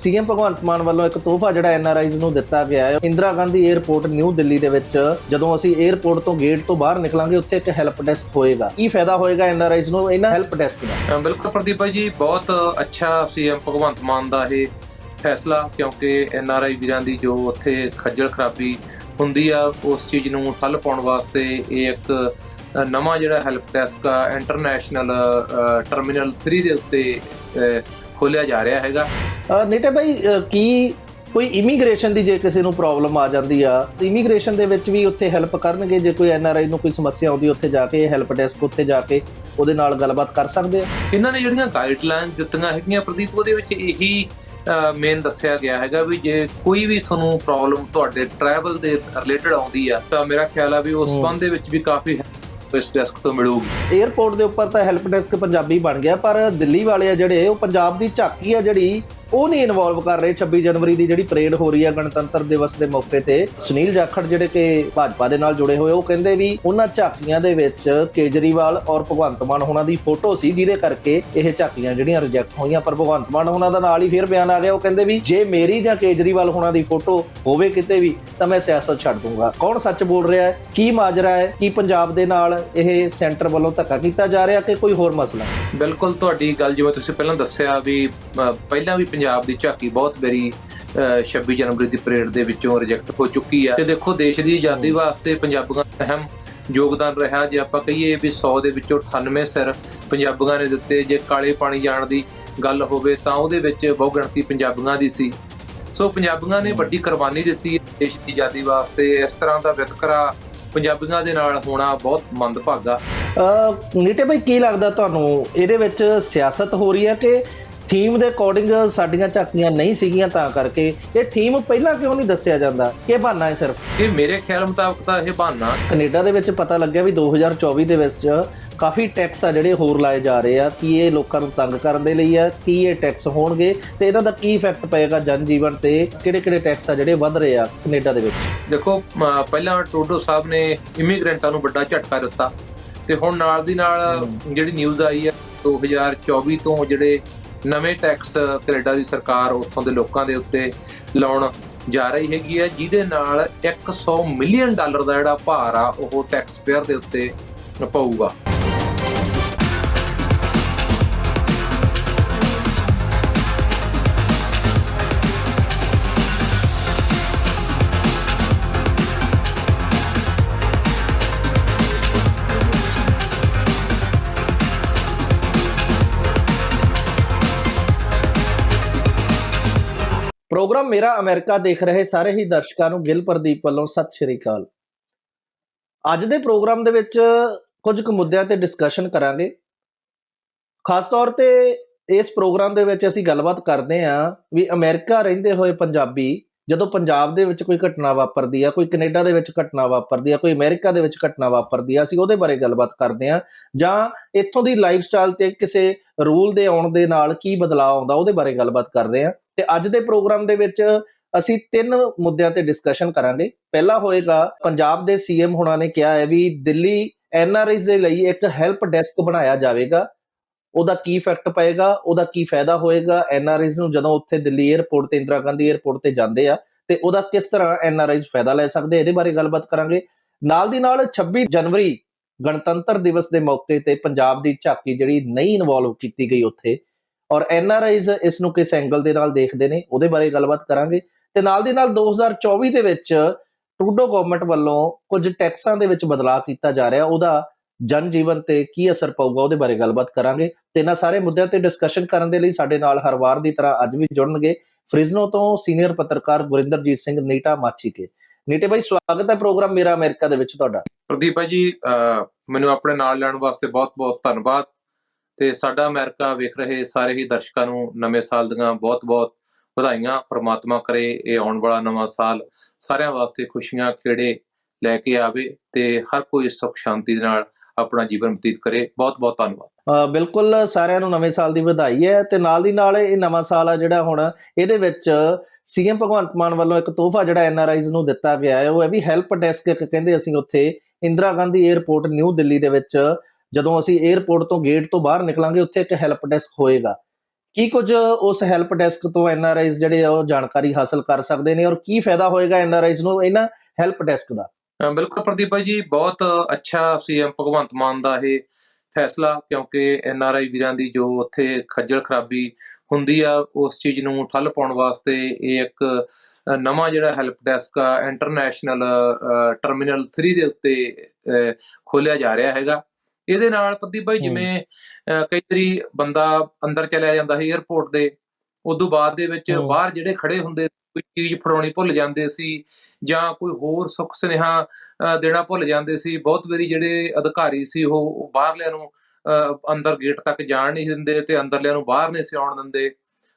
CM Bhagwant Mann ਵੱਲੋਂ ਇੱਕ ਤੋਹਫਾ ਜਿਹੜਾ ਐਨਆਰਆਈਜ਼ ਨੂੰ ਦਿੱਤਾ ਗਿਆ ਹੈ। ਇੰਦਰਾ ਗਾਂਧੀ 에ਅਰਪੋਰਟ ਨਿਊ ਦਿੱਲੀ ਦੇ ਵਿੱਚ ਜਦੋਂ ਅਸੀਂ 에ਅਰਪੋਰਟ ਤੋਂ ਗੇਟ ਤੋਂ ਬਾਹਰ ਨਿਕਲਾਂਗੇ, ਉੱਥੇ ਇੱਕ ਹੈਲਪ ਡੈਸਕ ਹੋਏਗਾ। ਕੀ ਫਾਇਦਾ ਹੋਏਗਾ ਐਨਆਰਆਈਜ਼ ਨੂੰ ਇਹਨਾਂ ਹੈਲਪ ਡੈਸਕ ਦਾ? ਬਿਲਕੁਲ ਪ੍ਰਦੀਪ ਭਾਈ ਜੀ, ਬਹੁਤ ਅੱਛਾ ਸੀਐਮ ਭਗਵੰਤ ਮਾਨ ਦਾ ਇਹ ਫੈਸਲਾ, ਕਿਉਂਕਿ ਐਨਆਰਆਈ ਵੀਰਾਂ ਦੀ ਜੋ ਉੱਥੇ ਖੱਜਲ ਖਰਾਬੀ ਹੁੰਦੀ ਆ, ਉਸ ਚੀਜ਼ ਨੂੰ ਠੱਲ ਪਾਉਣ ਵਾਸਤੇ ਇਹ ਇੱਕ ਨਵਾਂ ਜਿਹੜਾ ਹੈਲਪ ਡੈਸਕ ਆ, ਇੰਟਰਨੈਸ਼ਨਲ ਟਰਮੀਨਲ 3 ਦੇ ਉੱਤੇ ਖੋਲਿਆ ਜਾ ਰਿਹਾ ਹੈਗਾ। ਨੀਟੇ ਭਾਈ ਕੀ ਕੋਈ ਇਮੀਗ੍ਰੇਸ਼ਨ ਦੀ ਜੇ ਕਿਸੇ ਨੂੰ ਪ੍ਰੋਬਲਮ ਆ ਜਾਂਦੀ ਆ ਇਮੀਗ੍ਰੇਸ਼ਨ ਦੇ ਵਿੱਚ ਵੀ ਉੱਥੇ ਹੈਲਪ ਕਰਨਗੇ? ਜੇ ਕੋਈ ਐਨਆਰਆਈ ਨੂੰ ਕੋਈ ਸਮੱਸਿਆ ਆਉਂਦੀ ਉੱਥੇ ਜਾ ਕੇ ਹੈਲਪ ਡੈਸਕ ਉੱਥੇ ਜਾ ਕੇ ਉਹਦੇ ਨਾਲ ਗੱਲਬਾਤ ਕਰ ਸਕਦੇ ਆ? ਇਹਨਾਂ ਨੇ ਜਿਹੜੀਆਂ ਗਾਈਡਲਾਈਨ ਦਿੱਤੀਆਂ ਹੈਗੀਆਂ ਪ੍ਰਦੀਪ ਉਹਦੇ ਵਿੱਚ ਇਹੀ ਮੇਨ ਦੱਸਿਆ ਗਿਆ ਹੈਗਾ ਵੀ ਜੇ ਕੋਈ ਵੀ ਤੁਹਾਨੂੰ ਪ੍ਰੋਬਲਮ ਤੁਹਾਡੇ ਟਰੈਵਲ ਦੇ ਰਿਲੇਟਡ ਆਉਂਦੀ ਆ ਤਾਂ ਮੇਰਾ ਖਿਆਲ ਆ ਵੀ ਉਸ। ਸੰਬੰਧ ਦੇ ਵਿੱਚ ਵੀ ਕਾਫੀ ਇਸ ਡੈਸਕ ਤੋਂ ਮਿਲੂਗੀ। 에ਅਰਪੋਰਟ ਦੇ ਉੱਪਰ ਤਾਂ ਹੈਲਪ ਡੈਸਕ ਪੰਜਾਬੀ ਬਣ ਗਿਆ, ਪਰ ਦਿੱਲੀ ਵਾਲੇ ਆ ਜਿਹੜੇ, ਉਹ ਪੰਜਾਬ ਦੀ ਝਾਕੀ ਆ ਜਿਹੜੀ ਉਹ ਨਹੀਂ ਇਨਵੋਲਵ ਕਰ ਰਹੇ 26 ਜਨਵਰੀ ਦੀ ਜਿਹੜੀ ਪਰੇਡ ਹੋ ਰਹੀ ਹੈ ਗਣਤੰਤਰ ਦਿਵਸ ਦੇ ਮੌਕੇ ਤੇ। ਸੁਨੀਲ ਜਾਖੜ ਜਿਹੜੇ ਕਿ ਭਾਜਪਾ ਦੇ ਨਾਲ ਜੁੜੇ ਹੋਏ, ਉਹ ਕਹਿੰਦੇ ਵੀ ਉਹਨਾਂ ਝਾਕੀਆਂ ਦੇ ਵਿੱਚ ਕੇਜਰੀਵਾਲ ਔਰ ਭਗਵੰਤ ਮਾਨ ਹੋਣਾ ਦੀ ਫੋਟੋ ਸੀ, ਜਿਹਦੇ ਕਰਕੇ ਇਹ ਝਾਕੀਆਂ ਜਿਹੜੀਆਂ ਰਿਜੈਕਟ ਹੋਈਆਂ, ਪਰ ਭਗਵੰਤ ਮਾਨ ਹੋਣਾ ਦਾ ਨਾਲ ਹੀ ਫਿਰ ਬਿਆਨ ਆ ਗਿਆ। ਉਹ ਕਹਿੰਦੇ ਵੀ ਜੇ ਮੇਰੀ ਜਾਂ ਕੇਜਰੀਵਾਲ ਹੋਣਾ ਦੀ ਫੋਟੋ ਹੋਵੇ ਕਿਤੇ ਵੀ, ਤਾਂ ਮੈਂ ਸਿਆਸਤ ਛੱਡ ਦੂੰਗਾ। ਕੌਣ ਸੱਚ ਬੋਲ ਰਿਹਾ ਹੈ? ਕੀ ਮਾਜਰਾ ਹੈ? ਕੀ ਪੰਜਾਬ ਦੇ ਨਾਲ ਇਹ ਸੈਂਟਰ ਵੱਲੋਂ ਧੱਕਾ ਕੀਤਾ ਜਾ ਰਿਹਾ ਕਿ ਕੋਈ ਹੋਰ ਮਸਲਾ ਬਿਲਕੁਲ, ਤੁਹਾਡੀ ਗੱਲ ਜਿਵੇਂ ਤੁਸੀਂ ਪਹਿਲਾਂ ਦੱਸਿਆ ਵੀ ਪਹਿਲਾਂ ਵੀ ਪੰਜਾਬ ਦੀ ਝਾਕੀ ਬਹੁਤ ਵਾਰੀ ਅ, 26 ਜਨਵਰੀ ਦੀ ਪਰੇਡ ਦੇ ਵਿੱਚੋਂ ਰਿਜੈਕਟ ਹੋ ਚੁੱਕੀ ਆ। ਤੇ ਦੇਖੋ ਦੇਸ਼ ਦੀ ਆਜ਼ਾਦੀ ਵਾਸਤੇ ਪੰਜਾਬੀਆਂ ਦਾ ਅਹਿਮ ਯੋਗਦਾਨ ਰਿਹਾ। ਜੇ ਆਪਾਂ ਕਹੀਏ ਵੀ 100 ਦੇ ਵਿੱਚੋਂ 98 ਸਿਰ ਪੰਜਾਬੀਆਂ ਨੇ ਦਿੱਤੇ ਜੇ ਕਾਲੇ ਪਾਣੀ ਜਾਣ ਦੀ ਗੱਲ ਹੋਵੇ ਤਾਂ ਉਹਦੇ ਵਿੱਚ ਬਹੁ ਗਿਣਤੀ ਪੰਜਾਬੀਆਂ ਦੀ ਸੀ। ਸੋ ਪੰਜਾਬੀਆਂ ਨੇ ਵੱਡੀ ਕੁਰਬਾਨੀ ਦਿੱਤੀ ਦੇਸ਼ ਦੀ ਆਜ਼ਾਦੀ ਵਾਸਤੇ। ਇਸ ਤਰ੍ਹਾਂ ਦਾ ਵਿਤਕਰਾ ਪੰਜਾਬੀਆਂ ਦੇ ਨਾਲ ਹੋਣਾ ਬਹੁਤ ਮੰਦਭਾਗਾ। ਅਹ ਨੀਟੇ ਭਾਈ ਕੀ ਲੱਗਦਾ ਤੁਹਾਨੂੰ? ਇਹਦੇ ਵਿੱਚ ਸਿਆਸਤ ਹੋ ਰਹੀ ਹੈ ਕਿ ਥੀਮ ਦੇ ਅਕੋਰਡਿੰਗ ਸਾਡੀਆਂ ਝਾਕੀਆਂ ਨਹੀਂ ਸੀਗੀਆਂ ਤਾਂ ਕਰਕੇ ਇਹ ਥੀਮ ਪਹਿਲਾਂ ਕਿਉਂ ਨਹੀਂ ਦੱਸਿਆ ਜਾਂਦਾ? ਕਿ ਬਹਾਨਾ ਹੈ ਸਿਰਫ? ਇਹ ਮੇਰੇ ਖਿਆਲ ਮੁਤਾਬਕ ਤਾਂ ਇਹ ਬਹਾਨਾ। ਕੈਨੇਡਾ ਦੇ ਵਿੱਚ ਪਤਾ ਲੱਗਿਆ ਵੀ 2024 ਦੇ ਵਿੱਚ ਕਾਫੀ ਟੈਕਸ ਆ ਜਿਹੜੇ ਹੋਰ ਲਾਏ ਜਾ ਰਹੇ ਆ ਕੀ ਇਹ ਲੋਕਾਂ ਨੂੰ ਤੰਗ ਕਰਨ ਦੇ ਲਈ ਆ ਕੀ ਇਹ ਟੈਕਸ ਹੋਣਗੇ ਤੇ ਇਹਦਾ ਦਾ ਕੀ ਇਫੈਕਟ ਪਏਗਾ ਜਨ ਜੀਵਨ ਤੇ ਕਿਹੜੇ ਕਿਹੜੇ ਟੈਕਸ ਆ ਜਿਹੜੇ ਵੱਧ ਰਹੇ ਆ ਕੈਨੇਡਾ ਦੇ ਵਿੱਚ? ਦੇਖੋ ਪਹਿਲਾਂ ਟਰੂਡੋ ਸਾਹਿਬ ਨੇ ਇਮੀਗ੍ਰੈਂਟਾਂ ਨੂੰ ਵੱਡਾ ਝਟਕਾ ਦਿੱਤਾ। ਤੇ ਹੁਣ ਨਾਲ ਦੀ ਨਾਲ ਜਿਹੜੀ ਨਿਊਜ਼ ਆਈ ਹੈ 2024 ਤੋਂ ਜਿਹੜੇ ਨਵੇਂ ਟੈਕਸ ਕੈਨੇਡਾ ਦੀ ਸਰਕਾਰ ਉੱਥੋਂ ਦੇ ਲੋਕਾਂ ਦੇ ਉੱਤੇ ਲਾਉਣ ਜਾ ਰਹੀ ਹੈਗੀ ਹੈ, ਜਿਹਦੇ ਨਾਲ 100 ਮਿਲੀਅਨ ਡਾਲਰ ਦਾ ਜਿਹੜਾ ਭਾਰ ਆ, ਉਹ ਟੈਕਸ ਪੇਅਰ ਦੇ ਉੱਤੇ ਪਊਗਾ। ਪ੍ਰੋਗਰਾਮ ਮੇਰਾ ਅਮਰੀਕਾ ਦੇਖ ਰਹੇ ਸਾਰੇ ਹੀ ਦਰਸ਼ਕਾਂ ਨੂੰ ਗਿਲ ਪ੍ਰਦੀਪ ਵੱਲੋਂ ਸਤਿ ਸ਼੍ਰੀ ਅਕਾਲ। ਅੱਜ ਦੇ ਪ੍ਰੋਗਰਾਮ ਦੇ ਵਿੱਚ ਕੁਝ ਕੁ ਮੁੱਦਿਆਂ ਤੇ ਡਿਸਕਸ਼ਨ ਕਰਾਂਗੇ। ਖਾਸ ਤੌਰ ਤੇ ਇਸ ਪ੍ਰੋਗਰਾਮ ਦੇ ਵਿੱਚ ਅਸੀਂ ਗੱਲਬਾਤ ਕਰਦੇ ਹਾਂ ਵੀ ਅਮਰੀਕਾ ਰਹਿੰਦੇ ਹੋਏ ਪੰਜਾਬੀ, ਜਦੋਂ ਪੰਜਾਬ ਦੇ ਵਿੱਚ ਕੋਈ ਘਟਨਾ ਵਾਪਰਦੀ ਆ, ਕੋਈ ਕੈਨੇਡਾ ਦੇ ਵਿੱਚ ਘਟਨਾ ਵਾਪਰਦੀ ਆ, ਕੋਈ ਅਮਰੀਕਾ ਦੇ ਵਿੱਚ ਘਟਨਾ ਵਾਪਰਦੀ ਆ, ਅਸੀਂ ਉਹਦੇ ਬਾਰੇ ਗੱਲਬਾਤ ਕਰਦੇ ਹਾਂ ਜਾਂ ਇੱਥੋਂ ਦੀ ਲਾਈਫ ਸਟਾਈਲ ਤੇ ਕਿਸੇ ਰੂਲ ਦੇ ਆਉਣ ਦੇ ਨਾਲ ਕੀ ਬਦਲਾਅ ਆਉਂਦਾ, ਉਹਦੇ ਬਾਰੇ ਗੱਲਬਾਤ ਕਰਦੇ ਹਾਂ। ਤੇ ਅੱਜ ਦੇ ਪ੍ਰੋਗਰਾਮ ਦੇ ਵਿੱਚ ਅਸੀਂ ਤਿੰਨ ਮੁੱਦਿਆਂ ਤੇ ਡਿਸਕਸ਼ਨ ਕਰਾਂਗੇ। ਪਹਿਲਾ ਹੋਏਗਾ, ਪੰਜਾਬ ਦੇ ਸੀਐਮ ਹੋਣਾ ਨੇ ਕਿਹਾ ਹੈ ਵੀ ਦਿੱਲੀ ਐਨਆਰਆਈਜ਼ ਦੇ ਲਈ ਇੱਕ ਹੈਲਪ ਡੈਸਕ ਬਣਾਇਆ ਜਾਵੇਗਾ। ਉਹਦਾ ਕੀ ਇਫੈਕਟ ਪਏਗਾ? ਉਹਦਾ ਕੀ ਫਾਇਦਾ ਹੋਏਗਾ? ਐਨਆਰਆਈਜ਼ ਨੂੰ ਜਦੋਂ ਉੱਥੇ ਦਿੱਲੀ 에ਅਰਪੋਰਟ ਤੇ ਇੰਦਰਾ ਗਾਂਧੀ 에ਅਰਪੋਰਟ ਤੇ ਜਾਂਦੇ ਆ, ਤੇ ਉਹਦਾ ਕਿਸ ਤਰ੍ਹਾਂ ਐਨਆਰਆਈਜ਼ ਫਾਇਦਾ ਲੈ ਸਕਦੇ ਇਹਦੇ ਬਾਰੇ ਗੱਲਬਾਤ ਕਰਾਂਗੇ। ਨਾਲ ਦੀ ਨਾਲ 26 ਜਨਵਰੀ ਗਣਤੰਤਰ ਦਿਵਸ ਦੇ ਮੌਕੇ ਤੇ ਪੰਜਾਬ ਦੀ ਝਾਕੀ ਜਿਹੜੀ ਨਹੀਂ ਇਨਵੋਲਵ ਕੀਤੀ ਗਈ ਉੱਥੇ ਔਰ ਐਨ ਆਰ ਆਈਜ਼ ਇਸ ਨੂੰ ਕਿਸ ਐਂਗਲ ਦੇ ਨਾਲ ਦੇਖਦੇ ਨੇ, ਉਹਦੇ ਬਾਰੇ ਗੱਲਬਾਤ ਕਰਾਂਗੇ। ਤੇ ਨਾਲ ਦੀ ਨਾਲ 2024 ਦੇ ਵਿੱਚ ਟਰੂਡੋ ਗਵਰਨਮੈਂਟ ਵੱਲੋਂ ਕੁਝ ਟੈਕਸਾਂ ਦੇ ਵਿੱਚ ਬਦਲਾਅ ਕੀਤਾ ਜਾ ਰਿਹਾ, ਉਹਦਾ ਜਨ ਜੀਵਨ ਤੇ ਕੀ ਅਸਰ ਪਊਗਾ ਉਹਦੇ ਬਾਰੇ ਗੱਲਬਾਤ ਕਰਾਂਗੇ। ਤੇ ਇਹਨਾਂ ਸਾਰੇ ਮੁੱਦਿਆਂ ਤੇ ਡਿਸਕਸ਼ਨ ਕਰਨ ਦੇ ਲਈ ਸਾਡੇ ਨਾਲ ਹਰ ਵਾਰ ਦੀ ਤਰ੍ਹਾਂ ਅੱਜ ਵੀ ਜੁੜਨਗੇ। ਫ੍ਰਿਜ਼ਨੋ ਤੋਂ ਸੀਨੀਅਰ ਪੱਤਰਕਾਰ ਗੁਰਿੰਦਰਜੀਤ ਸਿੰਘ ਨੀਟਾ ਮਾਛੀਕੇ। ਨੀਟੇ ਭਾਈ, ਸਵਾਗਤ ਹੈ ਪ੍ਰੋਗਰਾਮ ਮੇਰਾ ਅਮਰੀਕਾ ਦੇ ਵਿੱਚ ਤੁਹਾਡਾ। ਪ੍ਰਦੀਪ ਭਾਈ ਜੀ ਮੈਨੂੰ ਆਪਣੇ ਨਾਲ ਲੈਣ ਵਾਸਤੇ ਬਹੁਤ-ਬਹੁਤ ਧੰਨਵਾਦ। ਤੇ ਸਾਡਾ ਅਮਰੀਕਾ ਵੇਖ ਰਹੇ ਸਾਰੇ ਹੀ ਦਰਸ਼ਕਾਂ ਨੂੰ ਨਵੇਂ ਸਾਲ ਦੀਆਂ ਬਹੁਤ-ਬਹੁਤ ਵਧਾਈਆਂ, ਪ੍ਰਮਾਤਮਾ ਕਰੇ ਇਹ ਆਉਣ ਵਾਲਾ ਨਵਾਂ ਸਾਲ ਸਾਰਿਆਂ ਵਾਸਤੇ ਖੁਸ਼ੀਆਂ, ਖੇੜੇ ਲੈ ਕੇ ਆਵੇ ਤੇ ਹਰ ਕੋਈ ਸੁੱਖ ਸ਼ਾਂਤੀ ਦੇ ਨਾਲ ਆਪਣਾ ਜੀਵਨ ਬਤੀਤ ਕਰੇ। ਬਹੁਤ-ਬਹੁਤ ਧੰਨਵਾਦ। ਬਿਲਕੁਲ ਸਾਰਿਆਂ ਨੂੰ ਨਵੇਂ ਸਾਲ ਦੀ ਵਧਾਈ ਹੈ ਤੇ ਨਾਲ ਦੀ ਨਾਲ ਇਹ ਨਵਾਂ ਸਾਲ ਆ ਜਿਹੜਾ ਹੁਣ ਇਹਦੇ ਵਿੱਚ ਸੀਐਮ ਭਗਵੰਤ ਮਾਨ ਵੱਲੋਂ ਇੱਕ ਤੋਹਫਾ ਜਿਹੜਾ ਐਨਆਰਆਈਜ਼ ਨੂੰ ਦਿੱਤਾ ਗਿਆ ਹੈ, ਉਹ ਹੈ ਵੀ ਹੈਲਪ ਡੈਸਕ ਇੱਕ ਕਹਿੰਦੇ ਅਸੀਂ ਉੱਥੇ ਇੰਦਰਾ ਗਾਂਧੀ 에ਅਰਪੋਰਟ ਨਿਊ ਦਿੱਲੀ ਦੇ ਵਿੱਚ ਜਦੋਂ ਅਸੀਂ 에ਅਰਪੋਰਟ ਤੋਂ ਗੇਟ ਤੋਂ ਬਾਹਰ ਨਿਕਲਾਂਗੇ, ਉੱਥੇ ਇੱਕ ਹੈਲਪ ਡੈਸਕ ਹੋਏਗਾ। ਕੀ ਕੁਝ ਉਸ ਹੈਲਪ ਡੈਸਕ ਤੋਂ ਐਨਆਰਆਈਜ਼ ਜਿਹੜੇ ਆ, ਉਹ ਜਾਣਕਾਰੀ ਹਾਸਲ ਕਰ ਸਕਦੇ ਨੇ ਔਰ ਕੀ ਫਾਇਦਾ ਹੋਏਗਾ ਐਨਆਰਆਈਜ਼ ਨੂੰ ਇਹਨਾਂ ਹੈਲਪ ਡੈਸਕ ਦਾ? ਬਿਲਕੁਲ ਪ੍ਰਦੀਪ ਭਾਈ ਜੀ, ਬਹੁਤ ਅੱਛਾ ਸੀਐਮ ਭਗਵੰਤ ਮਾਨ ਦਾ ਇਹ ਫੈਸਲਾ, ਕਿਉਂਕਿ ਐਨਆਰਆਈ ਵੀਰਾਂ ਦੀ ਜੋ ਉੱਥੇ ਖੱਜਲ ਖਰਾਬੀ ਹੁੰਦੀ ਆ, ਉਸ ਚੀਜ਼ ਨੂੰ ਠੱਲ ਪਾਉਣ ਵਾਸਤੇ ਇਹ ਇੱਕ ਨਵਾਂ ਜਿਹੜਾ ਹੈਲਪ ਡੈਸਕ ਆ ਇੰਟਰਨੈਸ਼ਨਲ ਟਰਮੀਨਲ 3 ਦੇ ਉੱਤੇ ਖੋਲਿਆ ਜਾ ਰਿਹਾ ਹੈਗਾ। ਇਹਦੇ ਨਾਲ ਪ੍ਰਦੀਪ ਭਾਈ। ਜਿਵੇਂ ਕਈ ਵਾਰੀ ਬੰਦਾ ਅੰਦਰ ਚਲਿਆ ਜਾਂਦਾ ਸੀ 에ਅਰਪੋਰਟ ਦੇ ਉਦੋਂ ਬਾਅਦ ਦੇ ਵਿੱਚ। ਬਾਹਰ ਜਿਹੜੇ ਖੜੇ ਹੁੰਦੇ ਕੋਈ ਚੀਜ਼ ਫੜਾਉਣੀ ਭੁੱਲ ਜਾਂਦੇ ਸੀ ਜਾਂ ਕੋਈ ਹੋਰ ਸੁੱਖ ਸੁਨੇਹਾ ਦੇਣਾ ਭੁੱਲ ਜਾਂਦੇ ਸੀ ਬਹੁਤ ਵਾਰੀ ਜਿਹੜੇ ਅਧਿਕਾਰੀ ਸੀ ਉਹ ਬਾਹਰਲਿਆਂ ਨੂੰ ਅੰਦਰ ਗੇਟ ਤੱਕ ਜਾਣ ਨਹੀਂ ਦਿੰਦੇ ਤੇ ਅੰਦਰਲਿਆਂ ਨੂੰ ਬਾਹਰ ਨਹੀਂ ਸੀ ਆਉਣ ਦਿੰਦੇ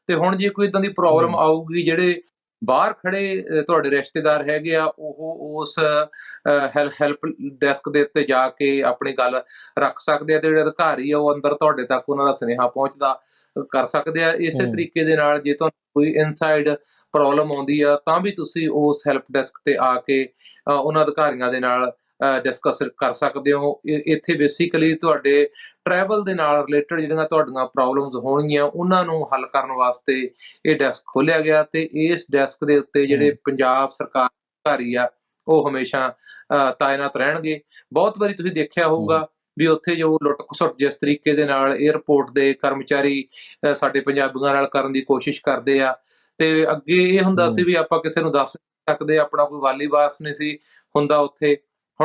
ਤੇ ਹੁਣ ਜੇ ਕੋਈ ਇਦਾਂ ਦੀ ਪ੍ਰੋਬਲਮ। ਆਊਗੀ ਜਿਹੜੇ ਬਾਹਰ ਖੜੇ ਤੁਹਾਡੇ ਰਿਸ਼ਤੇਦਾਰ ਹੈਗੇ ਆ ਉਹ ਉਸ ਹੈਲਪ ਡੈਸਕ ਦੇ ਉੱਤੇ ਜਾ ਕੇ ਆਪਣੀ ਗੱਲ ਰੱਖ ਸਕਦੇ ਆ ਤੇ ਜਿਹੜੇ ਅਧਿਕਾਰੀ ਆ ਉਹ ਅੰਦਰ ਤੁਹਾਡੇ ਤੱਕ ਉਹਨਾਂ ਦਾ ਸੁਨੇਹਾ ਪਹੁੰਚਦਾ ਕਰ ਸਕਦੇ ਆ ਇਸੇ। ਤਰੀਕੇ ਦੇ ਨਾਲ ਜੇ ਤੁਹਾਨੂੰ ਕੋਈ ਇਨਸਾਈਡ ਪ੍ਰੋਬਲਮ ਆਉਂਦੀ ਆ ਤਾਂ ਵੀ ਤੁਸੀਂ ਉਸ ਹੈਲਪ ਡੈਸਕ ਤੇ ਆ ਕੇ ਉਹਨਾਂ ਅਧਿਕਾਰੀਆਂ ਦੇ ਨਾਲ ਡਿਸਕਸ ਕਰ ਸਕਦੇ ਹੋ। ਇੱਥੇ ਬੇਸਿਕਲੀ ਤੁਹਾਡੇ ਟਰੈਵਲ ਦੇ ਨਾਲ ਰਿਲੇਟਡ ਜਿਹੜੀਆਂ ਤੁਹਾਡੀਆਂ ਪ੍ਰੋਬਲਮਸ ਹੋਣਗੀਆਂ ਉਹਨਾਂ ਨੂੰ ਹੱਲ ਕਰਨ ਵਾਸਤੇ ਇਹ ਡੈਸਕ ਖੋਲਿਆ ਗਿਆ ਤੇ ਇਸ ਡੈਸਕ ਦੇ ਉੱਤੇ ਜਿਹੜੇ ਪੰਜਾਬ ਸਰਕਾਰ ਅਧਿਕਾਰੀ ਆ ਉਹ ਹਮੇਸ਼ਾ ਤਾਇਨਾਤ ਰਹਿਣਗੇ। ਬਹੁਤ ਵਾਰੀ ਤੁਸੀਂ ਦੇਖਿਆ ਹੋਊਗਾ ਵੀ ਉੱਥੇ ਜੋ ਲੁੱਟ ਖਸੁੱਟ ਜਿਸ ਤਰੀਕੇ ਦੇ ਨਾਲ 에ਅਰਪੋਰਟ ਦੇ ਕਰਮਚਾਰੀ ਸਾਡੇ ਪੰਜਾਬੀਆਂ ਨਾਲ ਕਰਨ ਦੀ ਕੋਸ਼ਿਸ਼ ਕਰਦੇ ਆ ਤੇ ਅੱਗੇ ਇਹ ਹੁੰਦਾ ਸੀ। ਵੀ ਆਪਾਂ ਕਿਸੇ ਨੂੰ ਦੱਸ ਸਕਦੇ ਆਪਣਾ ਕੋਈ ਵਾਲੀ ਵਾਰਸ ਨਹੀਂ ਸੀ ਹੁੰਦਾ ਉੱਥੇ।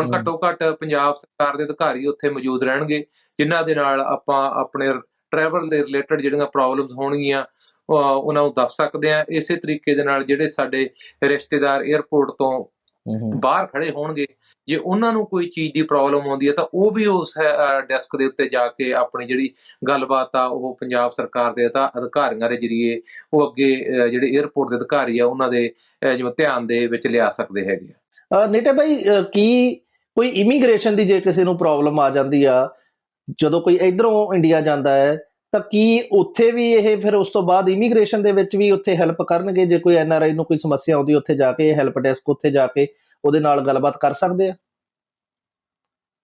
ਹੁਣ। ਘੱਟੋ ਘੱਟ ਪੰਜਾਬ ਸਰਕਾਰ ਦੇ ਅਧਿਕਾਰੀ ਉੱਥੇ ਮੌਜੂਦ ਰਹਿਣਗੇ ਜਿਨ੍ਹਾਂ ਦੇ ਨਾਲ ਆਪਾਂ ਆਪਣੇ ਟਰੈਵਲ ਦੇ ਰਿਲੇਟਡ ਜਿਹੜੀਆਂ ਪ੍ਰੋਬਲਮਸ ਹੋਣਗੀਆਂ ਉਹ ਉਹਨਾਂ ਨੂੰ ਦੱਸ ਸਕਦੇ ਆ ਇਸੇ ਤਰੀਕੇ ਦੇ ਨਾਲ ਜਿਹੜੇ ਸਾਡੇ ਰਿਸ਼ਤੇਦਾਰ 에ਅਰਪੋਰਟ ਤੋਂ ਬਾਹਰ ਖੜੇ ਹੋਣਗੇ ਜੇ ਉਹਨਾਂ ਨੂੰ ਕੋਈ ਚੀਜ਼ ਦੀ ਪ੍ਰੋਬਲਮ ਆਉਂਦੀ ਹੈ ਤਾਂ ਉਹ ਵੀ ਉਸ ਡੈਸਕ ਦੇ ਉੱਤੇ ਜਾ ਕੇ ਆਪਣੀ ਜਿਹੜੀ ਗੱਲਬਾਤ ਆ ਉਹ ਪੰਜਾਬ ਸਰਕਾਰ ਦੇ ਤਾਂ ਅਧਿਕਾਰੀਆਂ ਦੇ ਜਰੀਏ ਉਹ ਅੱਗੇ ਜਿਹੜੇ 에ਅਰਪੋਰਟ ਦੇ ਅਧਿਕਾਰੀ ਆ ਉਹਨਾਂ ਦੇ ਜਿਵੇਂ ਧਿਆਨ ਦੇ ਵਿੱਚ ਲਿਆ ਸਕਦੇ ਹੈਗੇ ਆ। ਨੀਟੇ ਭਾਈ ਕੀ ਕੋਈ ਇਮੀਗ੍ਰੇਸ਼ਨ ਦੀ ਜੇ ਕਿਸੇ ਨੂੰ ਪ੍ਰੋਬਲਮ ਆ ਜਾਂਦੀ ਆ ਜਦੋਂ ਕੋਈ ਇਧਰੋਂ ਇੰਡੀਆ ਜਾਂਦਾ ਹੈ ਤਾਂ ਕੀ ਉੱਥੇ ਵੀ ਇਹ ਫਿਰ ਉਸ ਤੋਂ ਬਾਅਦ ਇਮੀਗ੍ਰੇਸ਼ਨ ਦੇ ਵਿੱਚ ਵੀ ਉੱਥੇ ਹੈਲਪ ਕਰਨਗੇ ਜੇ ਕੋਈ ਐਨਆਰਆਈ ਨੂੰ ਕੋਈ ਸਮੱਸਿਆ ਆਉਂਦੀ ਉੱਥੇ ਜਾ ਕੇ ਹੈਲਪ ਡੈਸਕ ਉੱਥੇ ਜਾ ਕੇ ਉਹਦੇ ਨਾਲ ਗੱਲਬਾਤ ਕਰ ਸਕਦੇ ਆ